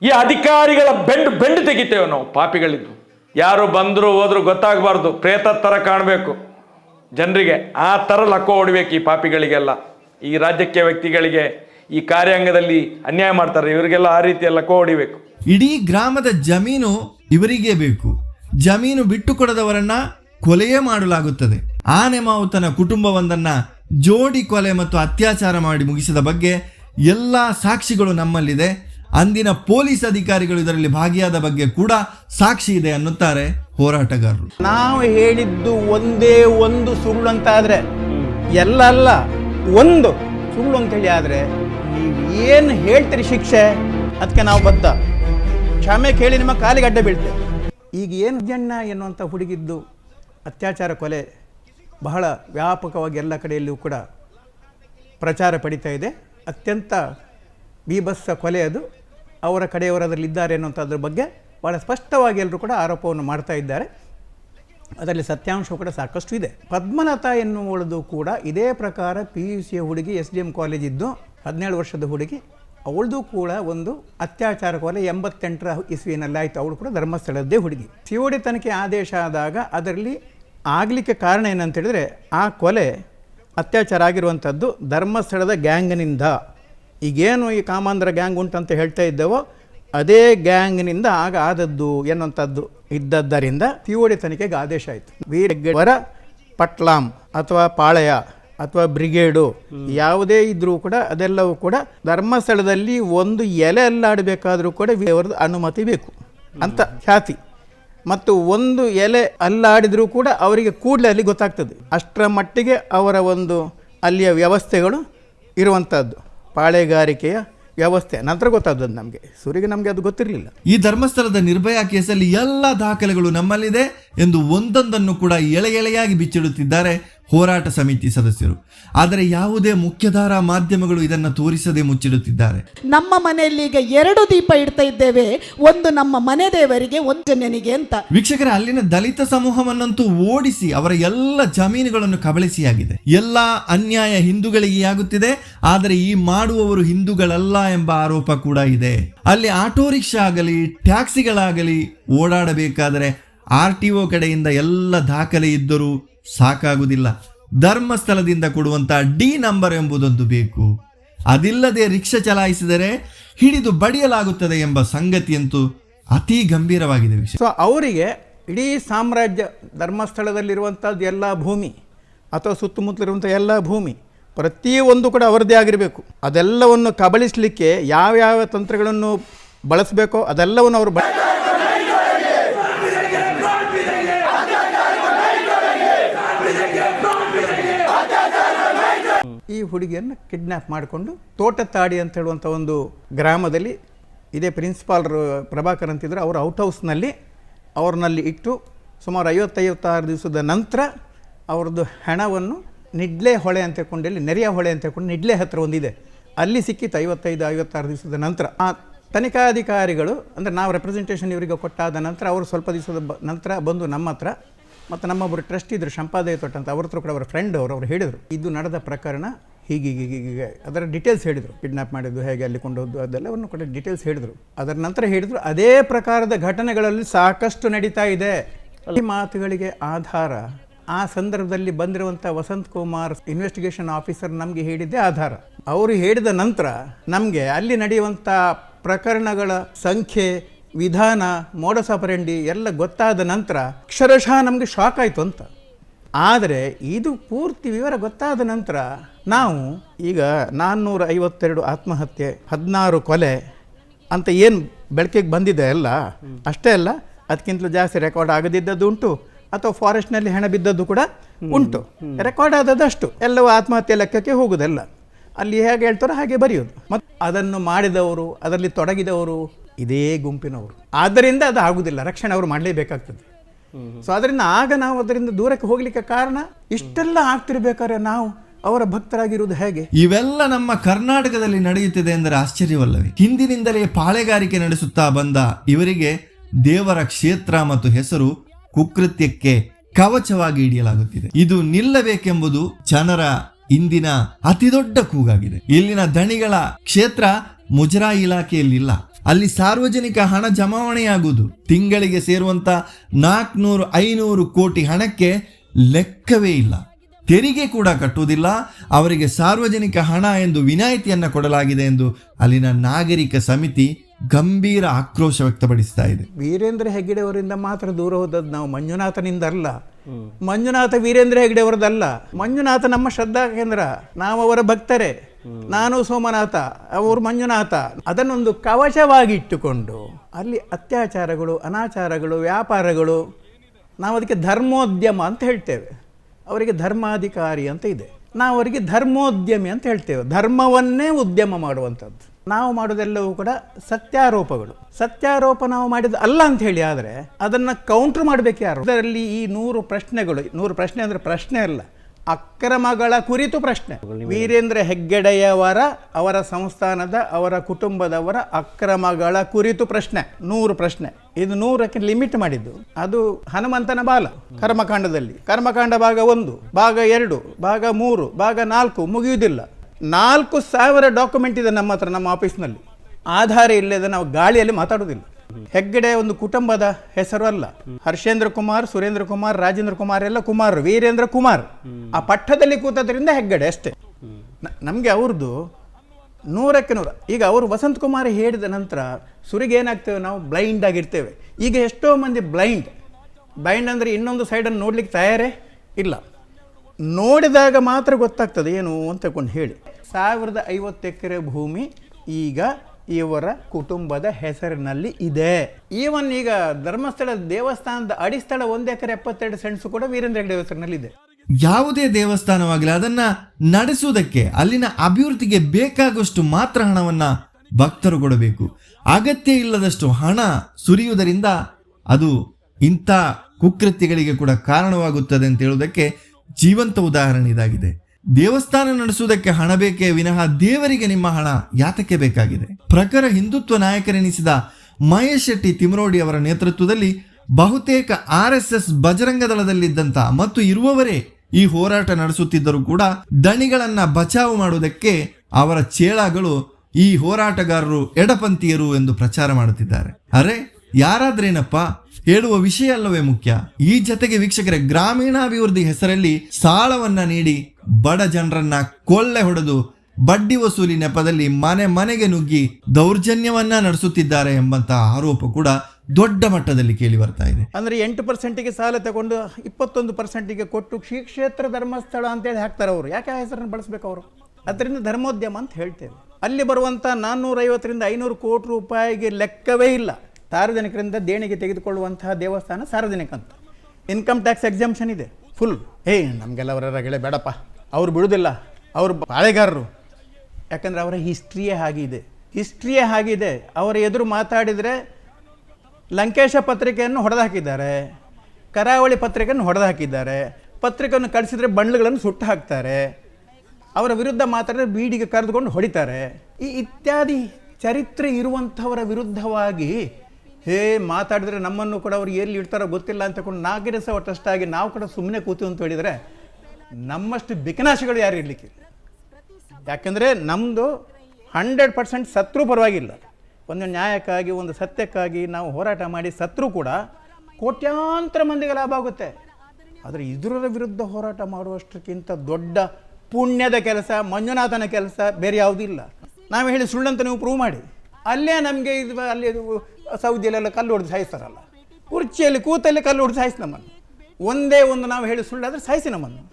ಈ ಅಧಿಕಾರಿಗಳ ಬೆಂಡ್ ಬೆಂಡ್ ತೆಗಿತೇವೆ ನಾವು ಪಾಪಿಗಳಿದ್ದು. ಯಾರು ಬಂದರು ಹೋದ್ರು ಗೊತ್ತಾಗಬಾರ್ದು. ಪ್ರೇತ ಥರ ಕಾಣಬೇಕು. ಜನರಿಗೆ ಆ ಥರ ಲಕ್ಕ ಹೊಡಿಬೇಕು ಈ ಪಾಪಿಗಳಿಗೆಲ್ಲ. ಈ ರಾಜ್ಯಕ್ಕೆ ವ್ಯಕ್ತಿಗಳಿಗೆ ಈ ಕಾರ್ಯಾಂಗದಲ್ಲಿ ಅನ್ಯಾಯ ಮಾಡ್ತಾರೆ. ಇವರಿಗೆಲ್ಲ ಆ ರೀತಿಯ ಲಕ್ಕ ಹೊಡಿಬೇಕು. ಇಡೀ ಗ್ರಾಮದ ಜಮೀನು ಇವರಿಗೆ ಬೇಕು. ಜಮೀನು ಬಿಟ್ಟು ಕೊಡದವರನ್ನ ಕೊಲೆಯೇ ಮಾಡಲಾಗುತ್ತದೆ. ಆನೆ ಮಾವುತನ ಕುಟುಂಬವೊಂದನ್ನ ಜೋಡಿ ಕೊಲೆ ಮತ್ತು ಅತ್ಯಾಚಾರ ಮಾಡಿ ಮುಗಿಸಿದ ಬಗ್ಗೆ ಎಲ್ಲ ಸಾಕ್ಷಿಗಳು ನಮ್ಮಲ್ಲಿದೆ. ಅಂದಿನ ಪೊಲೀಸ್ ಅಧಿಕಾರಿಗಳು ಇದರಲ್ಲಿ ಭಾಗಿಯಾದ ಬಗ್ಗೆ ಕೂಡ ಸಾಕ್ಷಿ ಇದೆ ಅನ್ನುತ್ತಾರೆ ಹೋರಾಟಗಾರರು. ನಾವು ಹೇಳಿದ್ದು ಒಂದೇ ಒಂದು ಸುಳ್ಳು ಅಂತ ಆದರೆ, ಎಲ್ಲ ಅಲ್ಲ, ಒಂದು ಸುಳ್ಳು ಅಂತ ಹೇಳಿ ಆದರೆ, ನೀವು ಏನು ಹೇಳ್ತೀರಿ ಶಿಕ್ಷೆ? ಅದಕ್ಕೆ ನಾವು ಬದ್ಧ. ಕ್ಷಮೆ ಕೇಳಿ ನಿಮ್ಮ ಕಾಲಿಗೆ ಅಡ್ಡ ಬೀಳ್ತೇವೆ ಈಗ ಏನು ಜಣ್ಣ ಎನ್ನುವಂಥ ಹುಡುಗಿದ್ದು ಅತ್ಯಾಚಾರ ಕೊಲೆ ಬಹಳ ವ್ಯಾಪಕವಾಗಿ ಎಲ್ಲ ಕಡೆಯಲ್ಲಿಯೂ ಕೂಡ ಪ್ರಚಾರ ಪಡಿತಾ ಇದೆ. ಅತ್ಯಂತ ಬೀಭತ್ಸ ಕೊಲೆ ಅದು. ಅವರ ಕಡೆಯವರು ಅದರಲ್ಲಿದ್ದಾರೆ ಅನ್ನೋಂಥದ್ರ ಬಗ್ಗೆ ಭಾಳ ಸ್ಪಷ್ಟವಾಗಿ ಎಲ್ಲರೂ ಕೂಡ ಆರೋಪವನ್ನು ಮಾಡ್ತಾ ಇದ್ದಾರೆ. ಅದರಲ್ಲಿ ಸತ್ಯಾಂಶ ಕೂಡ ಸಾಕಷ್ಟು ಇದೆ. ಪದ್ಮಲತಾ ಎನ್ನುವಳದು ಕೂಡ ಇದೇ ಪ್ರಕಾರ ಪಿ ಯು ಸಿಯ ಹುಡುಗಿ ಎಸ್ ಡಿ ಎಂ ಕಾಲೇಜ್ ಇದ್ದು ಹದಿನೇಳು ವರ್ಷದ ಹುಡುಗಿ. ಅವಳದು ಕೂಡ ಒಂದು ಅತ್ಯಾಚಾರ ಕೊಲೆ ಎಂಬತ್ತೆಂಟರ ಇಸ್ವಿನಲ್ಲಿ ಆಯಿತು. ಅವಳು ಕೂಡ ಧರ್ಮಸ್ಥಳದ್ದೇ ಹುಡುಗಿ. ಸಿಒಡಿ ತನಿಖೆ ಆದೇಶ ಆದಾಗ ಅದರಲ್ಲಿ ಆಗಲಿಕ್ಕೆ ಕಾರಣ ಏನಂತ ಹೇಳಿದರೆ ಆ ಕೊಲೆ ಅತ್ಯಾಚಾರ ಆಗಿರುವಂಥದ್ದು ಧರ್ಮಸ್ಥಳದ ಗ್ಯಾಂಗ್ನಿಂದ. ಈಗೇನು ಈ ಕಾಮಾಂಧ್ರ ಗ್ಯಾಂಗ್ ಉಂಟಂತ ಹೇಳ್ತಾ ಇದ್ದೇವೋ, ಅದೇ ಗ್ಯಾಂಗ್ನಿಂದ ಆಗ ಆದದ್ದು ಎನ್ನುವಂಥದ್ದು ಇದ್ದದ್ದರಿಂದ ಪಿಒಡಿ ತನಿಖೆಗೆ ಆದೇಶ ಆಯಿತು. ವೀರವರ ಪಟ್ಲಾಂ ಅಥವಾ ಪಾಳಯ ಅಥವಾ ಬ್ರಿಗೇಡು ಯಾವುದೇ ಇದ್ರೂ ಕೂಡ ಅದೆಲ್ಲವೂ ಕೂಡ ಧರ್ಮಸ್ಥಳದಲ್ಲಿ ಒಂದು ಎಲೆ ಅಲ್ಲಾಡಬೇಕಾದ್ರೂ ಕೂಡ ಅವರದ್ದು ಅನುಮತಿ ಬೇಕು ಅಂತ ಖ್ಯಾತಿ. ಮತ್ತು ಒಂದು ಎಲೆ ಅಲ್ಲಾಡಿದರೂ ಕೂಡ ಅವರಿಗೆ ಕೂಡಲೇ ಅಲ್ಲಿ ಗೊತ್ತಾಗ್ತದೆ. ಅಷ್ಟರ ಮಟ್ಟಿಗೆ ಅವರ ಒಂದು ಅಲ್ಲಿಯ ವ್ಯವಸ್ಥೆಗಳು ಇರುವಂಥದ್ದು. ಪಾಳೆಗಾರಿಕೆಯ ವ್ಯವಸ್ಥೆ. ನಂತರ ಗೊತ್ತಾದದ್ದು ನಮಗೆ. ಸೂರಿಗೆ ನಮಗೆ ಅದು ಗೊತ್ತಿರಲಿಲ್ಲ. ಈ ಧರ್ಮಸ್ಥಳದ ನಿರ್ಭಯ ಕೇಸಲ್ಲಿ ಎಲ್ಲ ದಾಖಲೆಗಳು ನಮ್ಮಲ್ಲಿದೆ ಎಂದು ಒಂದೊಂದನ್ನು ಕೂಡ ಎಳೆ ಎಳೆಯಾಗಿ ಬಿಚ್ಚಿಡುತ್ತಿದ್ದಾರೆ. ಹೋರಾಟ ಸಮಿತಿ ಸದಸ್ಯರು. ಆದರೆ ಯಾವುದೇ ಮುಖ್ಯಧಾರಾ ಮಾಧ್ಯಮಗಳು ಇದನ್ನು ತೋರಿಸದೆ ಮುಚ್ಚಿಡುತ್ತಿದ್ದಾರೆ. ನಮ್ಮ ಮನೆಯಲ್ಲಿ ಈಗ ಎರಡು ದೀಪ ಇಡ್ತಾ ಇದ್ದೇವೆ. ಒಂದು ನಮ್ಮ ಮನೆ ದೇವರಿಗೆ ಒಂದು ಜನನಿಗೆ ಅಂತ. ವೀಕ್ಷಕರ ಅಲ್ಲಿನ ದಲಿತ ಸಮೂಹವನ್ನಂತೂ ಓಡಿಸಿ ಅವರ ಎಲ್ಲ ಜಮೀನುಗಳನ್ನು ಕಬಳಿಸಿಯಾಗಿದೆ. ಎಲ್ಲ ಅನ್ಯಾಯ ಹಿಂದೂಗಳಿಗೆ ಆಗುತ್ತಿದೆ. ಆದರೆ ಈ ಮಾಡುವವರು ಹಿಂದೂಗಳಲ್ಲ ಎಂಬ ಆರೋಪ ಕೂಡ ಇದೆ. ಅಲ್ಲಿ ಆಟೋ ರಿಕ್ಷಾ ಆಗಲಿ ಟ್ಯಾಕ್ಸಿಗಳಾಗಲಿ ಓಡಾಡಬೇಕಾದರೆ ಆರ್ ಟಿ ಒ ಕಡೆಯಿಂದ ಎಲ್ಲ ದಾಖಲೆ ಇದ್ದರೂ ಸಾಕಾಗುವುದಿಲ್ಲ. ಧರ್ಮಸ್ಥಳದಿಂದ ಕೊಡುವಂತ ಡಿ ನಂಬರ್ ಎಂಬುದೊಂದು ಬೇಕು. ಅದಿಲ್ಲದೆ ರಿಕ್ಷಾ ಚಲಾಯಿಸಿದರೆ ಹಿಡಿದು ಬಡಿಯಲಾಗುತ್ತದೆ ಎಂಬ ಸಂಗತಿಯಂತೂ ಅತಿ ಗಂಭೀರವಾಗಿದೆ ವಿಷಯ. ಸೊ ಅವರಿಗೆ ಇಡೀ ಸಾಮ್ರಾಜ್ಯ ಧರ್ಮಸ್ಥಳದಲ್ಲಿರುವಂಥದ್ದು ಎಲ್ಲ ಭೂಮಿ, ಅಥವಾ ಸುತ್ತಮುತ್ತಲಿರುವಂಥ ಎಲ್ಲ ಭೂಮಿ, ಪ್ರತಿಯೊಂದು ಕೂಡ ಅವರದ್ದೇ ಆಗಿರಬೇಕು. ಅದೆಲ್ಲವನ್ನು ಕಬಳಿಸಲಿಕ್ಕೆ ಯಾವ್ಯಾವ ತಂತ್ರಗಳನ್ನು ಬಳಸಬೇಕೋ ಅದೆಲ್ಲವನ್ನು ಅವರು ಬ ಈ ಹುಡುಗಿಯನ್ನು ಕಿಡ್ನ್ಯಾಪ್ ಮಾಡಿಕೊಂಡು ತೋಟತಾಡಿ ಅಂತ ಹೇಳುವಂಥ ಒಂದು ಗ್ರಾಮದಲ್ಲಿ ಇದೇ ಪ್ರಿನ್ಸಿಪಾಲ್ರು ಪ್ರಭಾಕರ್ ಅಂತಿದ್ರು. ಅವರು ಔಟ್ ಹೌಸ್ನಲ್ಲಿ ಅವ್ರನ್ನಲ್ಲಿ ಇಟ್ಟು ಸುಮಾರು ಐವತ್ತೈವತ್ತಾರು ದಿವಸದ ನಂತರ ಅವ್ರದ್ದು ಹಣವನ್ನು ನಿಡ್ಲೆ ಹೊಳೆ ಅಂತ ಹೇಳ್ಕೊಂಡು, ಇಲ್ಲಿ ನೆರೆಯ ಹೊಳೆ ಅಂತ ಹೇಳ್ಕೊಂಡು ನಿಡ್ಲೆ ಹತ್ರ ಒಂದಿದೆ. ಅಲ್ಲಿ ಸಿಕ್ಕಿತ್ತು ಐವತ್ತೈದು, ಐವತ್ತಾರು ದಿವಸದ ನಂತರ. ಆ ತನಿಖಾಧಿಕಾರಿಗಳು, ಅಂದರೆ ನಾವು ರೆಪ್ರೆಸೆಂಟೇಷನ್ ಇವರಿಗೆ ಕೊಟ್ಟಾದ ನಂತರ, ಅವರು ಸ್ವಲ್ಪ ದಿವಸದ ನಂತರ ಬಂದು ನಮ್ಮ ಹತ್ರ ಮತ್ತು ನಮ್ಮೊಬ್ಬರು ಟ್ರಸ್ಟ್ ಇದ್ದರು ಶಂಪಾದಯ ತೊಟ್ಟ ಅಂತ, ಅವ್ರ ಹತ್ರ ಕೂಡ ಅವರ ಫ್ರೆಂಡ್ ಅವರು, ಅವ್ರು ಹೇಳಿದರು, ಇದು ನಡೆದ ಪ್ರಕರಣ ಹೀಗೆ ಹೀಗೆ ಅದರ ಡೀಟೇಲ್ಸ್ ಹೇಳಿದರು. ಕಿಡ್ನಾಪ್ ಮಾಡಿದ್ದು, ಹೇಗೆ ಅಲ್ಲಿ ಕೊಂಡೋದ್ದು ಅದೆಲ್ಲವನ್ನು ಕೂಡ ಡೀಟೇಲ್ಸ್ ಹೇಳಿದರು. ಅದರ ನಂತರ ಹೇಳಿದರು, ಅದೇ ಪ್ರಕಾರದ ಘಟನೆಗಳಲ್ಲಿ ಸಾಕಷ್ಟು ನಡೀತಾ ಇದೆ. ಈ ಮಾತುಗಳಿಗೆ ಆಧಾರ, ಆ ಸಂದರ್ಭದಲ್ಲಿ ಬಂದಿರುವಂಥ ವಸಂತ್ ಕುಮಾರ್ ಇನ್ವೆಸ್ಟಿಗೇಷನ್ ಆಫೀಸರ್ ನಮಗೆ ಹೇಳಿದ್ದೇ ಆಧಾರ. ಅವರು ಹೇಳಿದ ನಂತರ ನಮಗೆ ಅಲ್ಲಿ ನಡೆಯುವಂಥ ಪ್ರಕರಣಗಳ ಸಂಖ್ಯೆ ವಿಧಾನ, ಮೋಡಸ ಪರಂಡಿ ಎಲ್ಲ ಗೊತ್ತಾದ ನಂತರ ಅಕ್ಷರಶಃ ನಮಗೆ ಶಾಕ್ ಆಯಿತು ಅಂತ. ಆದರೆ ಇದು ಪೂರ್ತಿ ವಿವರ ಗೊತ್ತಾದ ನಂತರ ನಾವು ಈಗ ನಾನ್ನೂರ ಐವತ್ತೆರಡು ಆತ್ಮಹತ್ಯೆ, ಹದಿನಾರು ಕೊಲೆ ಅಂತ ಏನು ಬೆಳಕಿಗೆ ಬಂದಿದೆ ಅಲ್ಲ? ಅಷ್ಟೇ ಅಲ್ಲ, ಅದಕ್ಕಿಂತಲೂ ಜಾಸ್ತಿ ರೆಕಾರ್ಡ್ ಆಗದಿದ್ದದ್ದು ಉಂಟು. ಅಥವಾ ಫಾರೆಸ್ಟ್ನಲ್ಲಿ ಹೆಣ ಬಿದ್ದದ್ದು ಕೂಡ ಉಂಟು. ರೆಕಾರ್ಡ್ ಆದದಷ್ಟು ಎಲ್ಲವೂ ಆತ್ಮಹತ್ಯೆ ಲೆಕ್ಕಕ್ಕೆ ಹೋಗುದಲ್ಲ. ಅಲ್ಲಿ ಹೇಗೆ ಹೇಳ್ತಾರೋ ಹಾಗೆ ಬರೆಯೋದು. ಮತ್ತು ಅದನ್ನು ಮಾಡಿದವರು, ಅದರಲ್ಲಿ ತೊಡಗಿದವರು ಇದೇ ಗುಂಪಿನವರು. ಆದ್ದರಿಂದ ಅದು ಆಗುದಿಲ್ಲ. ರಕ್ಷಣೆ ಅವರು ಮಾಡಲೇಬೇಕಾಗ್ತದೆ. ಸೊ ಅದರಿಂದ ಆಗ ನಾವು ಅದರಿಂದ ದೂರಕ್ಕೆ ಹೋಗ್ಲಿಕ್ಕೆ ಕಾರಣ ಇಷ್ಟೆಲ್ಲ ಆಗ್ತಿರ್ಬೇಕಾದ್ರೆ ನಾವು ಅವರ ಭಕ್ತರಾಗಿರುವುದು ಹೇಗೆ? ಇವೆಲ್ಲ ನಮ್ಮ ಕರ್ನಾಟಕದಲ್ಲಿ ನಡೆಯುತ್ತಿದೆ ಎಂದರೆ ಆಶ್ಚರ್ಯವಲ್ಲವೇ? ಹಿಂದಿನಿಂದಲೇ ಪಾಳೆಗಾರಿಕೆ ನಡೆಸುತ್ತಾ ಬಂದ ಇವರಿಗೆ ದೇವರ ಕ್ಷೇತ್ರ ಮತ್ತು ಹೆಸರು ಕುಕೃತ್ಯಕ್ಕೆ ಕವಚವಾಗಿ ಹಿಡಿಯಲಾಗುತ್ತಿದೆ. ಇದು ನಿಲ್ಲಬೇಕೆಂಬುದು ಜನರ ಇಂದಿನ ಅತಿದೊಡ್ಡ ಕೂಗಾಗಿದೆ. ಇಲ್ಲಿನ ದಣಿಗಳ ಕ್ಷೇತ್ರ ಮುಜರಾಯಿ ಇಲಾಖೆಯಲ್ಲಿಲ್ಲ. ಅಲ್ಲಿ ಸಾರ್ವಜನಿಕ ಹಣ ಜಮಾವಣೆಯಾಗುವುದು. ತಿಂಗಳಿಗೆ ಸೇರುವಂತ ನಾಲ್ಕುನೂರು, ಐನೂರು ಕೋಟಿ ಹಣಕ್ಕೆ ಲೆಕ್ಕವೇ ಇಲ್ಲ. ತೆರಿಗೆ ಕೂಡ ಕಟ್ಟುವುದಿಲ್ಲ. ಅವರಿಗೆ ಸಾರ್ವಜನಿಕ ಹಣ ಎಂದು ವಿನಾಯಿತಿಯನ್ನು ಕೊಡಲಾಗಿದೆ ಎಂದು ಅಲ್ಲಿನ ನಾಗರಿಕ ಸಮಿತಿ ಗಂಭೀರ ಆಕ್ರೋಶ ವ್ಯಕ್ತಪಡಿಸ್ತಾ ಇದೆ. ವೀರೇಂದ್ರ ಹೆಗ್ಗಡೆ ಅವರಿಂದ ಮಾತ್ರ ದೂರ ಹೋದದ್ದು ನಾವು ಮಂಜುನಾಥನಿಂದ ಅಲ್ಲ ಮಂಜುನಾಥ ವೀರೇಂದ್ರ ಹೆಗ್ಡೆ ಅವರದಲ್ಲ. ಮಂಜುನಾಥ ನಮ್ಮ ಶ್ರದ್ಧಾ ಕೇಂದ್ರ. ನಾವು ಅವರ ಭಕ್ತರೇ. ನಾನು ಸೋಮನಾಥ, ಅವರು ಮಂಜುನಾಥ. ಅದನ್ನೊಂದು ಕವಚವಾಗಿ ಇಟ್ಟುಕೊಂಡು ಅಲ್ಲಿ ಅತ್ಯಾಚಾರಗಳು, ಅನಾಚಾರಗಳು, ವ್ಯಾಪಾರಗಳು, ನಾವು ಅದಕ್ಕೆ ಧರ್ಮೋದ್ಯಮ ಅಂತ ಹೇಳ್ತೇವೆ. ಅವರಿಗೆ ಧರ್ಮಾಧಿಕಾರಿ ಅಂತ ಇದೆ. ನಾವು ಅವರಿಗೆ ಧರ್ಮೋದ್ಯಮಿ ಅಂತ ಹೇಳ್ತೇವೆ. ಧರ್ಮವನ್ನೇ ಉದ್ಯಮ ಮಾಡುವಂಥದ್ದು. ನಾವು ಮಾಡೋದೆಲ್ಲವೂ ಕೂಡ ಸತ್ಯಾರೋಪಗಳು. ಸತ್ಯಾರೋಪ ನಾವು ಮಾಡಿದ ಅಲ್ಲ ಅಂತ ಹೇಳಿ ಆದರೆ ಅದನ್ನು ಕೌಂಟ್ರ್ ಮಾಡಬೇಕು ಯಾರು? ಅದರಲ್ಲಿ ಈ ನೂರು ಪ್ರಶ್ನೆಗಳು, ನೂರು ಪ್ರಶ್ನೆ ಅಂದರೆ ಪ್ರಶ್ನೆ ಅಲ್ಲ, ಅಕ್ರಮಗಳ ಕುರಿತು ಪ್ರಶ್ನೆ. ವೀರೇಂದ್ರ ಹೆಗ್ಗಡೆಯವರ, ಅವರ ಸಂಸ್ಥಾನದ, ಅವರ ಕುಟುಂಬದವರ ಅಕ್ರಮಗಳ ಕುರಿತು ಪ್ರಶ್ನೆ, ನೂರು ಪ್ರಶ್ನೆ. ಇದು ನೂರಕ್ಕೆ ಲಿಮಿಟ್ ಮಾಡಿದ್ದು. ಅದು ಹನುಮಂತನ ಬಾಲ, ಕರ್ಮಕಾಂಡದಲ್ಲಿ. ಕರ್ಮಕಾಂಡ ಭಾಗ ಒಂದು, ಭಾಗ ಎರಡು, ಭಾಗ ಮೂರು, ಭಾಗ ನಾಲ್ಕು ಮುಗಿಯುವುದಿಲ್ಲ. ನಾಲ್ಕು ಸಾವಿರ ಡಾಕ್ಯುಮೆಂಟ್ ಇದೆ ನಮ್ಮ ಹತ್ರ, ನಮ್ಮ ಆಫೀಸ್ನಲ್ಲಿ ಆಧಾರ ಇಲ್ಲದೆ ನಾವು ಗಾಳಿಯಲ್ಲಿ ಮಾತಾಡೋದಿಲ್ಲ ಹೆಗ್ಗಡೆ ಒಂದು ಕುಟುಂಬದ ಹೆಸರು ಅಲ್ಲ. ಹರ್ಷೇಂದ್ರ ಕುಮಾರ್, ಸುರೇಂದ್ರ ಕುಮಾರ್, ರಾಜೇಂದ್ರ ಕುಮಾರ್, ಎಲ್ಲ ಕುಮಾರ್ ವೀರೇಂದ್ರ ಕುಮಾರ್. ಆ ಪಟ್ಟದಲ್ಲಿ ಕೂತದ್ರಿಂದ ಹೆಗ್ಗಡೆ ಅಷ್ಟೇ. ನಮಗೆ ಅವ್ರದ್ದು ನೂರಕ್ಕೆ ನೂರ. ಈಗ ಅವರು ವಸಂತ್ ಕುಮಾರ್ ಹೇಳಿದ ನಂತರ ಸುರಿಗೆ ಏನಾಗ್ತೇವೆ ನಾವು? ಬ್ಲೈಂಡ್ ಆಗಿರ್ತೇವೆ. ಈಗ ಎಷ್ಟೋ ಮಂದಿ ಬ್ಲೈಂಡ್ ಬ್ಲೈಂಡ್ ಅಂದರೆ ಇನ್ನೊಂದು ಸೈಡನ್ನು ನೋಡ್ಲಿಕ್ಕೆ ತಯಾರೇ ಇಲ್ಲ. ನೋಡಿದಾಗ ಮಾತ್ರ ಗೊತ್ತಾಗ್ತದೆ, ಏನು ಅಂತ ಕೊಂಡು ಹೇಳಿ. ಸಾವಿರದ ಐವತ್ತು ಎಕರೆ ಭೂಮಿ ಈಗ ಇವರ ಕುಟುಂಬದ ಹೆಸರಿನಲ್ಲಿ ಇದೆ. ಈವನ್ ಈಗ ಧರ್ಮಸ್ಥಳ ದೇವಸ್ಥಾನದ ಅಡಿಸ್ಥಳ ಒಂದು ಎಕರೆ ಎಪ್ಪತ್ತೆರಡು ಸೆಂಟ್ಸು ಕೂಡ ವೀರೇಂದ್ರ ಹೆಗ್ಗಡೆ ಹೆಸರಿನಲ್ಲಿ ಇದೆ. ಯಾವುದೇ ದೇವಸ್ಥಾನವಾಗಲಿ ಅದನ್ನ ನಡೆಸುವುದಕ್ಕೆ ಅಲ್ಲಿನ ಅಭಿವೃದ್ಧಿಗೆ ಬೇಕಾಗುವಷ್ಟು ಮಾತ್ರ ಹಣವನ್ನ ಭಕ್ತರು ಕೊಡಬೇಕು. ಅಗತ್ಯ ಇಲ್ಲದಷ್ಟು ಹಣ ಸುರಿಯುವುದರಿಂದ ಅದು ಇಂಥ ಕುಕೃತ್ಯಗಳಿಗೆ ಕೂಡ ಕಾರಣವಾಗುತ್ತದೆ ಅಂತ ಹೇಳುವುದಕ್ಕೆ ಜೀವಂತ ಉದಾಹರಣೆ ಇದಾಗಿದೆ. ದೇವಸ್ಥಾನ ನಡೆಸುವುದಕ್ಕೆ ಹಣ ಬೇಕೇ ವಿನಃ ದೇವರಿಗೆ ನಿಮ್ಮ ಹಣ ಯಾತಕ್ಕೆ ಬೇಕಾಗಿದೆ? ಪ್ರಖರ ಹಿಂದುತ್ವ ನಾಯಕರೆನಿಸಿದ ಮಹೇಶ್ ಶೆಟ್ಟಿ ತಿಮರೋಡಿ ಅವರ ನೇತೃತ್ವದಲ್ಲಿ ಬಹುತೇಕ ಆರ್ ಎಸ್ ಎಸ್ ಬಜರಂಗ ದಳದಲ್ಲಿದ್ದಂಥ ಮತ್ತು ಇರುವವರೇ ಈ ಹೋರಾಟ ನಡೆಸುತ್ತಿದ್ದರೂ ಕೂಡ ದಣಿಗಳನ್ನ ಬಚಾವು ಮಾಡುವುದಕ್ಕೆ ಅವರ ಚೇಳಗಳು ಈ ಹೋರಾಟಗಾರರು ಎಡಪಂಥೀಯರು ಎಂದು ಪ್ರಚಾರ ಮಾಡುತ್ತಿದ್ದಾರೆ. ಅರೆ, ಯಾರಾದ್ರೇನಪ್ಪ? ಹೇಳುವ ವಿಷಯ ಅಲ್ಲವೇ ಮುಖ್ಯ. ಈ ಜೊತೆಗೆ ವೀಕ್ಷಕರ, ಗ್ರಾಮೀಣಾಭಿವೃದ್ಧಿ ಹೆಸರಲ್ಲಿ ಸಾಲವನ್ನ ನೀಡಿ ಬಡ ಜನರನ್ನ ಕೊಳ್ಳೆ ಹೊಡೆದು ಬಡ್ಡಿ ವಸೂಲಿ ನೆಪದಲ್ಲಿ ಮನೆ ಮನೆಗೆ ನುಗ್ಗಿ ದೌರ್ಜನ್ಯವನ್ನ ನಡೆಸುತ್ತಿದ್ದಾರೆ ಎಂಬಂತಹ ಆರೋಪ ಕೂಡ ದೊಡ್ಡ ಮಟ್ಟದಲ್ಲಿ ಕೇಳಿ ಬರ್ತಾ ಇದೆ. ಅಂದ್ರೆ ಎಂಟು ಪರ್ಸೆಂಟಿಗೆ ಸಾಲ ತಗೊಂಡು ಇಪ್ಪತ್ತೊಂದು ಪರ್ಸೆಂಟಿಗೆ ಕೊಟ್ಟು ಶ್ರೀ ಕ್ಷೇತ್ರ ಧರ್ಮಸ್ಥಳ ಅಂತೇಳಿ ಹಾಕ್ತಾರೆ ಅವರು. ಯಾಕೆ ಆ ಹೆಸರನ್ನು ಬಳಸಬೇಕು ಅವರು? ಅದರಿಂದ ಧರ್ಮೋದ್ಯಮ ಅಂತ ಹೇಳ್ತೇವೆ. ಅಲ್ಲಿ ಬರುವಂಥ ನಾನ್ನೂರೈವತ್ತರಿಂದ ಐನೂರು ಕೋಟಿ ರೂಪಾಯಿಗೆ ಲೆಕ್ಕವೇ ಇಲ್ಲ. ಸಾರ್ವಜನಿಕರಿಂದ ದೇಣಿಗೆ ತೆಗೆದುಕೊಳ್ಳುವಂತಹ ದೇವಸ್ಥಾನ ಸಾರ್ವಜನಿಕ ಅಂತ. ಇನ್ಕಮ್ ಟ್ಯಾಕ್ಸ್ ಎಕ್ಸಾಮ್ಷನ್ ಇದೆ ಫುಲ್ ಏ ನಮಗೆಲ್ಲ ಅವರ ರಗಳೆ ಬೇಡಪ್ಪ. ಅವ್ರು ಬಿಡುವುದಿಲ್ಲ ಅವರು ಬಾಳೆಗಾರರು. ಯಾಕಂದರೆ ಅವರ ಹಿಸ್ಟ್ರಿಯೇ ಹಾಗಿದೆ. ಹಿಸ್ಟ್ರಿಯೇ ಹಾಗಿದೆ. ಅವರ ಎದುರು ಮಾತಾಡಿದರೆ ಲಂಕೇಶ ಪತ್ರಿಕೆಯನ್ನು ಹೊಡೆದಾಕಿದ್ದಾರೆ. ಕರಾವಳಿ ಪತ್ರಿಕೆಯನ್ನು ಹೊಡೆದಾಕಿದ್ದಾರೆ. ಪತ್ರಿಕೆಯನ್ನು ಕಳಿಸಿದರೆ ಬಂಡ್ಲುಗಳನ್ನು ಸುಟ್ಟು ಹಾಕ್ತಾರೆ. ಅವರ ವಿರುದ್ಧ ಮಾತಾಡಿದ್ರೆ ಬೀಡಿಗೆ ಕರೆದುಕೊಂಡು ಹೊಡಿತಾರೆ. ಈ ಇತ್ಯಾದಿ ಚರಿತ್ರೆ ಇರುವಂಥವರ ವಿರುದ್ಧವಾಗಿ ಹೇ, ಮಾತಾಡಿದ್ರೆ ನಮ್ಮನ್ನು ಕೂಡ ಅವ್ರು ಎಲ್ಲಿ ಇಡ್ತಾರೋ ಗೊತ್ತಿಲ್ಲ ಅಂತ ಕೊಂಡು ನಾಗರಿಸ ಒಟ್ಟಷ್ಟಾಗಿ ನಾವು ಕೂಡ ಸುಮ್ಮನೆ ಕೂತು ಅಂತ ಹೇಳಿದರೆ ನಮ್ಮಷ್ಟು ಬಿಕನಾಶಗಳು ಯಾರು ಇರಲಿಕ್ಕೆ ಯಾಕೆಂದರೆ ನಮ್ಮದು ಹಂಡ್ರೆಡ್ ಪರ್ಸೆಂಟ್ ಸತ್ರು ಪರವಾಗಿಲ್ಲ. ಒಂದು ನ್ಯಾಯಕ್ಕಾಗಿ, ಒಂದು ಸತ್ಯಕ್ಕಾಗಿ ನಾವು ಹೋರಾಟ ಮಾಡಿ ಸತ್ರು ಕೂಡ ಕೋಟ್ಯಾಂತರ ಮಂದಿಗೆ ಲಾಭ ಆಗುತ್ತೆ. ಆದರೆ ಇದರ ವಿರುದ್ಧ ಹೋರಾಟ ಮಾಡುವಷ್ಟಕ್ಕಿಂತ ದೊಡ್ಡ ಪುಣ್ಯದ ಕೆಲಸ, ಮಂಜುನಾಥನ ಕೆಲಸ ಬೇರೆ ಯಾವುದೂ ಇಲ್ಲ. ನಾವು ಹೇಳಿ ಸುಳ್ಳಂತ ನೀವು ಪ್ರೂವ್ ಮಾಡಿ. ಅಲ್ಲೇ ನಮಗೆ ಇದು, ಅಲ್ಲಿ ಸೌದಿಯಲ್ಲೆಲ್ಲ ಕಲ್ಲು ಹೊಡೆದು ಸಾಯಿಸ್ತಾರಲ್ಲ. ಕುರ್ಚಿಯಲ್ಲಿ ಕೂತಲ್ಲಿ ಕಲ್ಲು ಹೊಡೆದು ಸಾಯಿಸಿ ನಮ್ಮನ್ನು. ಒಂದೇ ಒಂದು ನಾವು ಹೇಳಿ ಸುಳ್ಳಾದರೆ ಸಾಯಿಸಿ ನಮ್ಮನ್ನು.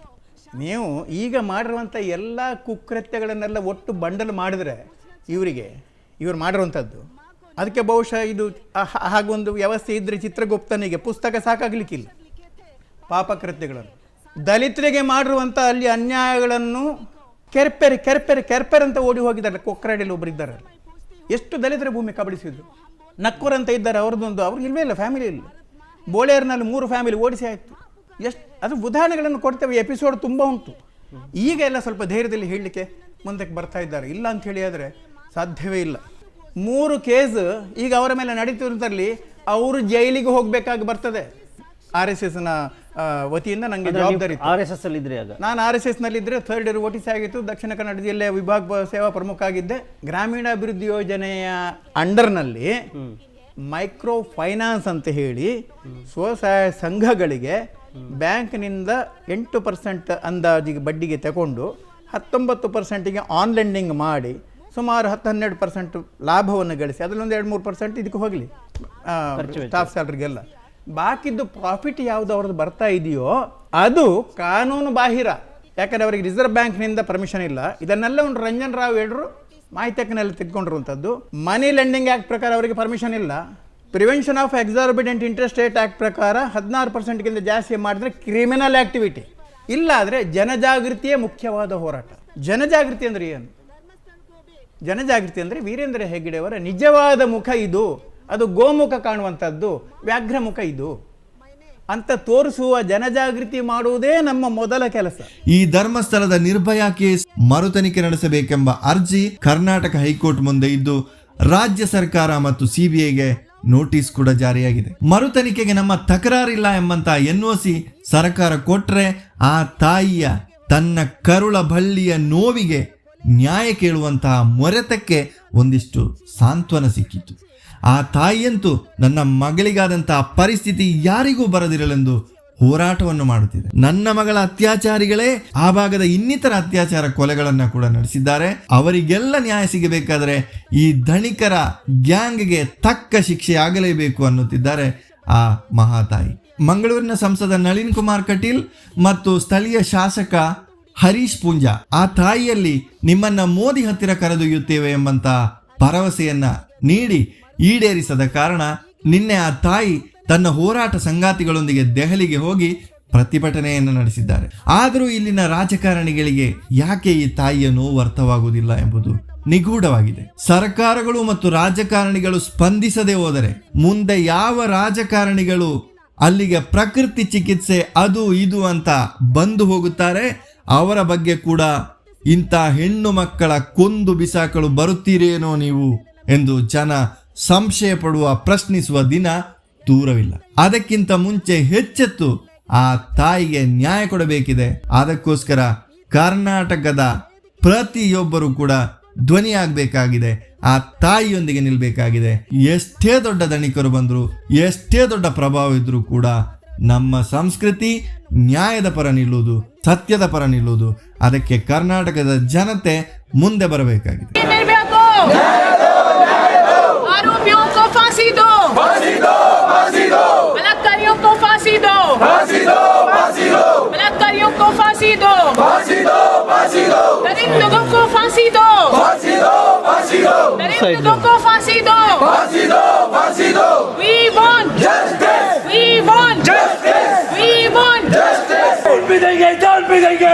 ನೀವು ಈಗ ಮಾಡಿರುವಂಥ ಎಲ್ಲ ಕುಕೃತ್ಯಗಳನ್ನೆಲ್ಲ ಒಟ್ಟು ಬಂಡಲ್ ಮಾಡಿದ್ರೆ ಇವರಿಗೆ, ಇವರು ಮಾಡಿರುವಂಥದ್ದು. ಅದಕ್ಕೆ ಬಹುಶಃ ಇದು ಹಾಗೊಂದು ವ್ಯವಸ್ಥೆ ಇದ್ದರೆ ಚಿತ್ರಗುಪ್ತನಿಗೆ ಪುಸ್ತಕ ಸಾಕಾಗಲಿಕ್ಕಿಲ್ಲ. ಪಾಪಕೃತ್ಯಗಳನ್ನು. ದಲಿತರಿಗೆ ಮಾಡಿರುವಂಥ ಅಲ್ಲಿ ಅನ್ಯಾಯಗಳನ್ನು ಕೆರ್ಪೆರೆ ಕೆರ್ಪೆರೆ ಕೆರ್ಪೆರೆ ಅಂತ ಓಡಿ ಹೋಗಿದ್ದಾರೆ. ಕೊಕ್ರಾಡಿಯಲ್ಲಿ ಒಬ್ಬರು ಇದ್ದಾರೆ. ಎಷ್ಟು ದಲಿತರ ಭೂಮಿ ಕಬಳಿಸಿದ್ರು. ನಕ್ಕೂರ್ ಅಂತ ಇದ್ದಾರೆ, ಅವ್ರದ್ದೊಂದು, ಅವ್ರಿಗೆ ಇಲ್ವೇ ಇಲ್ಲ ಫ್ಯಾಮಿಲಿ ಇಲ್ಲ. ಬೋಳೇರ್ನಲ್ಲಿ ಮೂರು ಫ್ಯಾಮಿಲಿ ಓಡಿಸಿ ಆಯಿತು. ಎಷ್ಟು ಅದು ಉದಾಹರಣೆಗಳನ್ನು ಕೊಡ್ತೇವೆ ಎಪಿಸೋಡ್ ತುಂಬ ಉಂಟು. ಈಗ ಎಲ್ಲ ಸ್ವಲ್ಪ ಧೈರ್ಯದಲ್ಲಿ ಹೇಳಲಿಕ್ಕೆ ಮುಂದಕ್ಕೆ ಬರ್ತಾ ಇದ್ದಾರೆ. ಇಲ್ಲ ಅಂತ ಹೇಳಿ ಆದರೆ ಸಾಧ್ಯವೇ ಇಲ್ಲ. ಮೂರು ಕೇಸ್ ಈಗ ಅವರ ಮೇಲೆ ನಡೀತಿರೋದ್ರಲ್ಲಿ ಅವರು ಜೈಲಿಗೆ ಹೋಗಬೇಕಾಗಿ ಬರ್ತದೆ. ಆರ್ ಎಸ್ ಎಸ್ನ ವತಿಯಿಂದ ನನಗೆ ಜವಾಬ್ದಾರಿ. ಆರ್ ಎಸ್ ಎಸ್ ಅಲ್ಲಿ ಇದ್ರಿ ಆಗ? ನಾನು ಆರ್ ಎಸ್ ಎಸ್ನಲ್ಲಿದ್ದರೆ ಥರ್ಡ್ ಇಯರ್ ಓಟಿಸಿ ಆಗಿತ್ತು. ದಕ್ಷಿಣ ಕನ್ನಡ ಜಿಲ್ಲೆಯ ವಿಭಾಗ ಸೇವಾ ಪ್ರಮುಖ ಆಗಿದ್ದೆ. ಗ್ರಾಮೀಣಾಭಿವೃದ್ಧಿ ಯೋಜನೆಯ ಅಂಡರ್ನಲ್ಲಿ ಮೈಕ್ರೋ ಫೈನಾನ್ಸ್ ಅಂತ ಹೇಳಿ ಸ್ವಸಹಾಯ ಸಂಘಗಳಿಗೆ ಬ್ಯಾಂಕ್ನಿಂದ ಎಂಟು ಪರ್ಸೆಂಟ್ ಅಂದಾಜಿಗೆ ಬಡ್ಡಿಗೆ ತಗೊಂಡು ಹತ್ತೊಂಬತ್ತು ಪರ್ಸೆಂಟಿಗೆ ಆನ್ ಲೆಂಡಿಂಗ್ ಮಾಡಿ ಸುಮಾರು ಹತ್ತು ಹನ್ನೆರಡು ಪರ್ಸೆಂಟ್ ಲಾಭವನ್ನು ಗಳಿಸಿ. ಅದರಲ್ಲಿ ಒಂದು ಎರಡು ಮೂರು ಪರ್ಸೆಂಟ್ ಇದಕ್ಕೆ ಹೋಗಲಿ ಸ್ಟಾಫ್ ಸ್ಯಾಲ್ರಿಗೆಲ್ಲ ಬಾಕಿದ್ದು ಪ್ರಾಫಿಟ್ ಯಾವುದು ಅವ್ರದ್ದು ಬರ್ತಾ ಇದೆಯೋ ಅದು ಕಾನೂನು ಬಾಹಿರ. ಯಾಕಂದರೆ ಅವರಿಗೆ ರಿಸರ್ವ್ ಬ್ಯಾಂಕ್ನಿಂದ ಪರ್ಮಿಷನ್ ಇಲ್ಲ. ಇದನ್ನೆಲ್ಲ ಒಂದು ರಂಜನ್ ರಾವ್ ಹೇಳ್ರು, ಮಾಹಿತಿ ಹಕ್ಕಿನಲ್ಲಿ ಮನಿ ಲೆಂಡಿಂಗ್ ಆ್ಯಕ್ಟ್ ಪ್ರಕಾರ ಅವರಿಗೆ ಪರ್ಮಿಷನ್ ಇಲ್ಲ. Prevention of exorbitant interest rate act ಪ್ರಕಾರ ಹದಿನಾರು ಪರ್ಸೆಂಟ್ಗಿಂತ ಜಾಸ್ತಿ ಮಾಡಿದ್ರೆ ಕ್ರಿಮಿನಲ್ ಆ್ಯಕ್ಟಿವಿಟಿ ಇಲ್ಲ ಜನಜಾಗೃತಿಯೇ ಮುಖ್ಯವಾದ ಹೋರಾಟ. ಜನಜಾಗೃತಿ ಅಂದರೆ ಏನು? ಜನಜಾಗೃತಿ ಅಂದರೆ ವೀರೇಂದ್ರ ಹೆಗ್ಗಡೆಯವರ ನಿಜವಾದ ಮುಖ ಇದು. ಅದು ಗೋಮುಖ ಕಾಣುವಂಥದ್ದು, ವ್ಯಾಘ್ರಮುಖ ಇದು. ಅಂತ ತೋರಿಸುವ ಜನಜಾಗೃತಿ ಮಾಡುವುದೇ ನಮ್ಮ ಮೊದಲ ಕೆಲಸ. ಈ ಧರ್ಮಸ್ಥಳದ ನಿರ್ಭಯ ಕೇಸ್ ಮರುತನಿಖೆ ನಡೆಸಬೇಕೆಂಬ ಅರ್ಜಿ ಕರ್ನಾಟಕ ಹೈಕೋರ್ಟ್ ಮುಂದೆ ಇದ್ದು, ರಾಜ್ಯ ಸರ್ಕಾರ ಮತ್ತು ಸಿಬಿಐಗೆ ನೋಟಿಸ್ ಕೂಡ ಜಾರಿಯಾಗಿದೆ. ಮರುತನಿಖೆಗೆ ನಮ್ಮ ತಕರಾರಿಲ್ಲ ಎಂಬಂತ ಎನ್ ಒ ಸಿ ಸರ್ಕಾರ ಕೊಟ್ರೆ ಆ ತಾಯಿಯ ತನ್ನ ಕರುಳ ಬಳ್ಳಿಯ ನೋವಿಗೆ ನ್ಯಾಯ ಕೇಳುವಂತಹ ಮೊರೆತಕ್ಕೆ ಒಂದಿಷ್ಟು ಸಾಂತ್ವನ ಸಿಕ್ಕಿತು. ಆ ತಾಯಿಯಂತೂ ನನ್ನ ಮಗಳಿಗಾದಂತಹ ಪರಿಸ್ಥಿತಿ ಯಾರಿಗೂ ಬರದಿರಲೆಂದು ಹೋರಾಟವನ್ನು ಮಾಡುತ್ತಿದೆ. ನನ್ನ ಮಗಳ ಅತ್ಯಾಚಾರಿಗಳೇ ಆ ಭಾಗದ ಇನ್ನಿತರ ಅತ್ಯಾಚಾರ ಕೊಲೆಗಳನ್ನು ಕೂಡ ನಡೆಸಿದ್ದಾರೆ. ಅವರಿಗೆಲ್ಲ ನ್ಯಾಯ ಸಿಗಬೇಕಾದರೆ ಈ ಧಣಿಕರ ಗ್ಯಾಂಗ್ಗೆ ತಕ್ಕ ಶಿಕ್ಷೆ ಆಗಲೇಬೇಕು ಅನ್ನುತ್ತಿದ್ದಾರೆ ಆ ಮಹಾತಾಯಿ. ಮಂಗಳೂರಿನ ಸಂಸದ ನಳಿನ್ ಕುಮಾರ್ ಕಟೀಲ್ ಮತ್ತು ಸ್ಥಳೀಯ ಶಾಸಕ ಹರೀಶ್ ಪೂಂಜಾ, ಆ ತಾಯಿಯಲ್ಲಿ ನಿಮ್ಮನ್ನ ಮೋದಿ ಹತ್ತಿರ ಕರೆದೊಯ್ಯುತ್ತೇವೆ ಎಂಬಂತ ಭರವಸೆಯನ್ನ ನೀಡಿ ಈಡೇರಿಸದ ಕಾರಣ ನಿನ್ನೆ ಆ ತಾಯಿ ತನ್ನ ಹೋರಾಟ ಸಂಗಾತಿಗಳೊಂದಿಗೆ ದೆಹಲಿಗೆ ಹೋಗಿ ಪ್ರತಿಭಟನೆಯನ್ನು ನಡೆಸಿದ್ದಾರೆ. ಆದರೂ ಇಲ್ಲಿನ ರಾಜಕಾರಣಿಗಳಿಗೆ ಯಾಕೆ ಈ ತಾಯಿಯ ನೋವು ಅರ್ಥವಾಗುವುದಿಲ್ಲ ಎಂಬುದು ನಿಗೂಢವಾಗಿದೆ. ಸರ್ಕಾರಗಳು ಮತ್ತು ರಾಜಕಾರಣಿಗಳು ಸ್ಪಂದಿಸದೆ ಹೋದರೆ ಮುಂದೆ ಯಾವ ರಾಜಕಾರಣಿಗಳು ಅಲ್ಲಿಗೆ ಪ್ರಕೃತಿ ಚಿಕಿತ್ಸೆ ಅದು ಇದು ಅಂತ ಬಂದು ಹೋಗುತ್ತಾರೆ, ಅವರ ಬಗ್ಗೆ ಕೂಡ ಇಂಥ ಹೆಣ್ಣು ಮಕ್ಕಳ ಕೊಂದು ಬಿಸಾಕಲು ಬರುತ್ತೀರೇನೋ ನೀವು ಎಂದು ಜನ ಸಂಶಯ ಪಡುವ ಪ್ರಶ್ನಿಸುವ ದಿನ ದೂರವಿಲ್ಲ. ಅದಕ್ಕಿಂತ ಮುಂಚೆ ಹೆಚ್ಚೆತ್ತು ಆ ತಾಯಿಗೆ ನ್ಯಾಯ ಕೊಡಬೇಕಿದೆ. ಅದಕ್ಕೋಸ್ಕರ ಕರ್ನಾಟಕದ ಪ್ರತಿಯೊಬ್ಬರು ಕೂಡ ಧ್ವನಿಯಾಗಬೇಕಾಗಿದೆ. ಆ ತಾಯಿಯೊಂದಿಗೆ ನಿಲ್ಲಬೇಕಾಗಿದೆ ಎಷ್ಟೇ ದೊಡ್ಡ ಧನಿಕರು ಬಂದರೂ, ಎಷ್ಟೇ ದೊಡ್ಡ ಪ್ರಭಾವ ಇದ್ರೂ ಕೂಡ ನಮ್ಮ ಸಂಸ್ಕೃತಿ ನ್ಯಾಯದ ಪರ ನಿಲ್ಲುವುದು, ಸತ್ಯದ ಪರ ನಿಲ್ಲುವುದು. ಅದಕ್ಕೆ ಕರ್ನಾಟಕದ ಜನತೆ ಮುಂದೆ ಬರಬೇಕಾಗಿದೆ. ফাঁসিদো। ফাঁসিদো ফাঁসিদো। নরেন্দ্র দোকো ফাঁসিদো। ফাঁসিদো ফাঁসিদো। We want justice we want justice we want justice উল্পি দেंगे জান পি দেंगे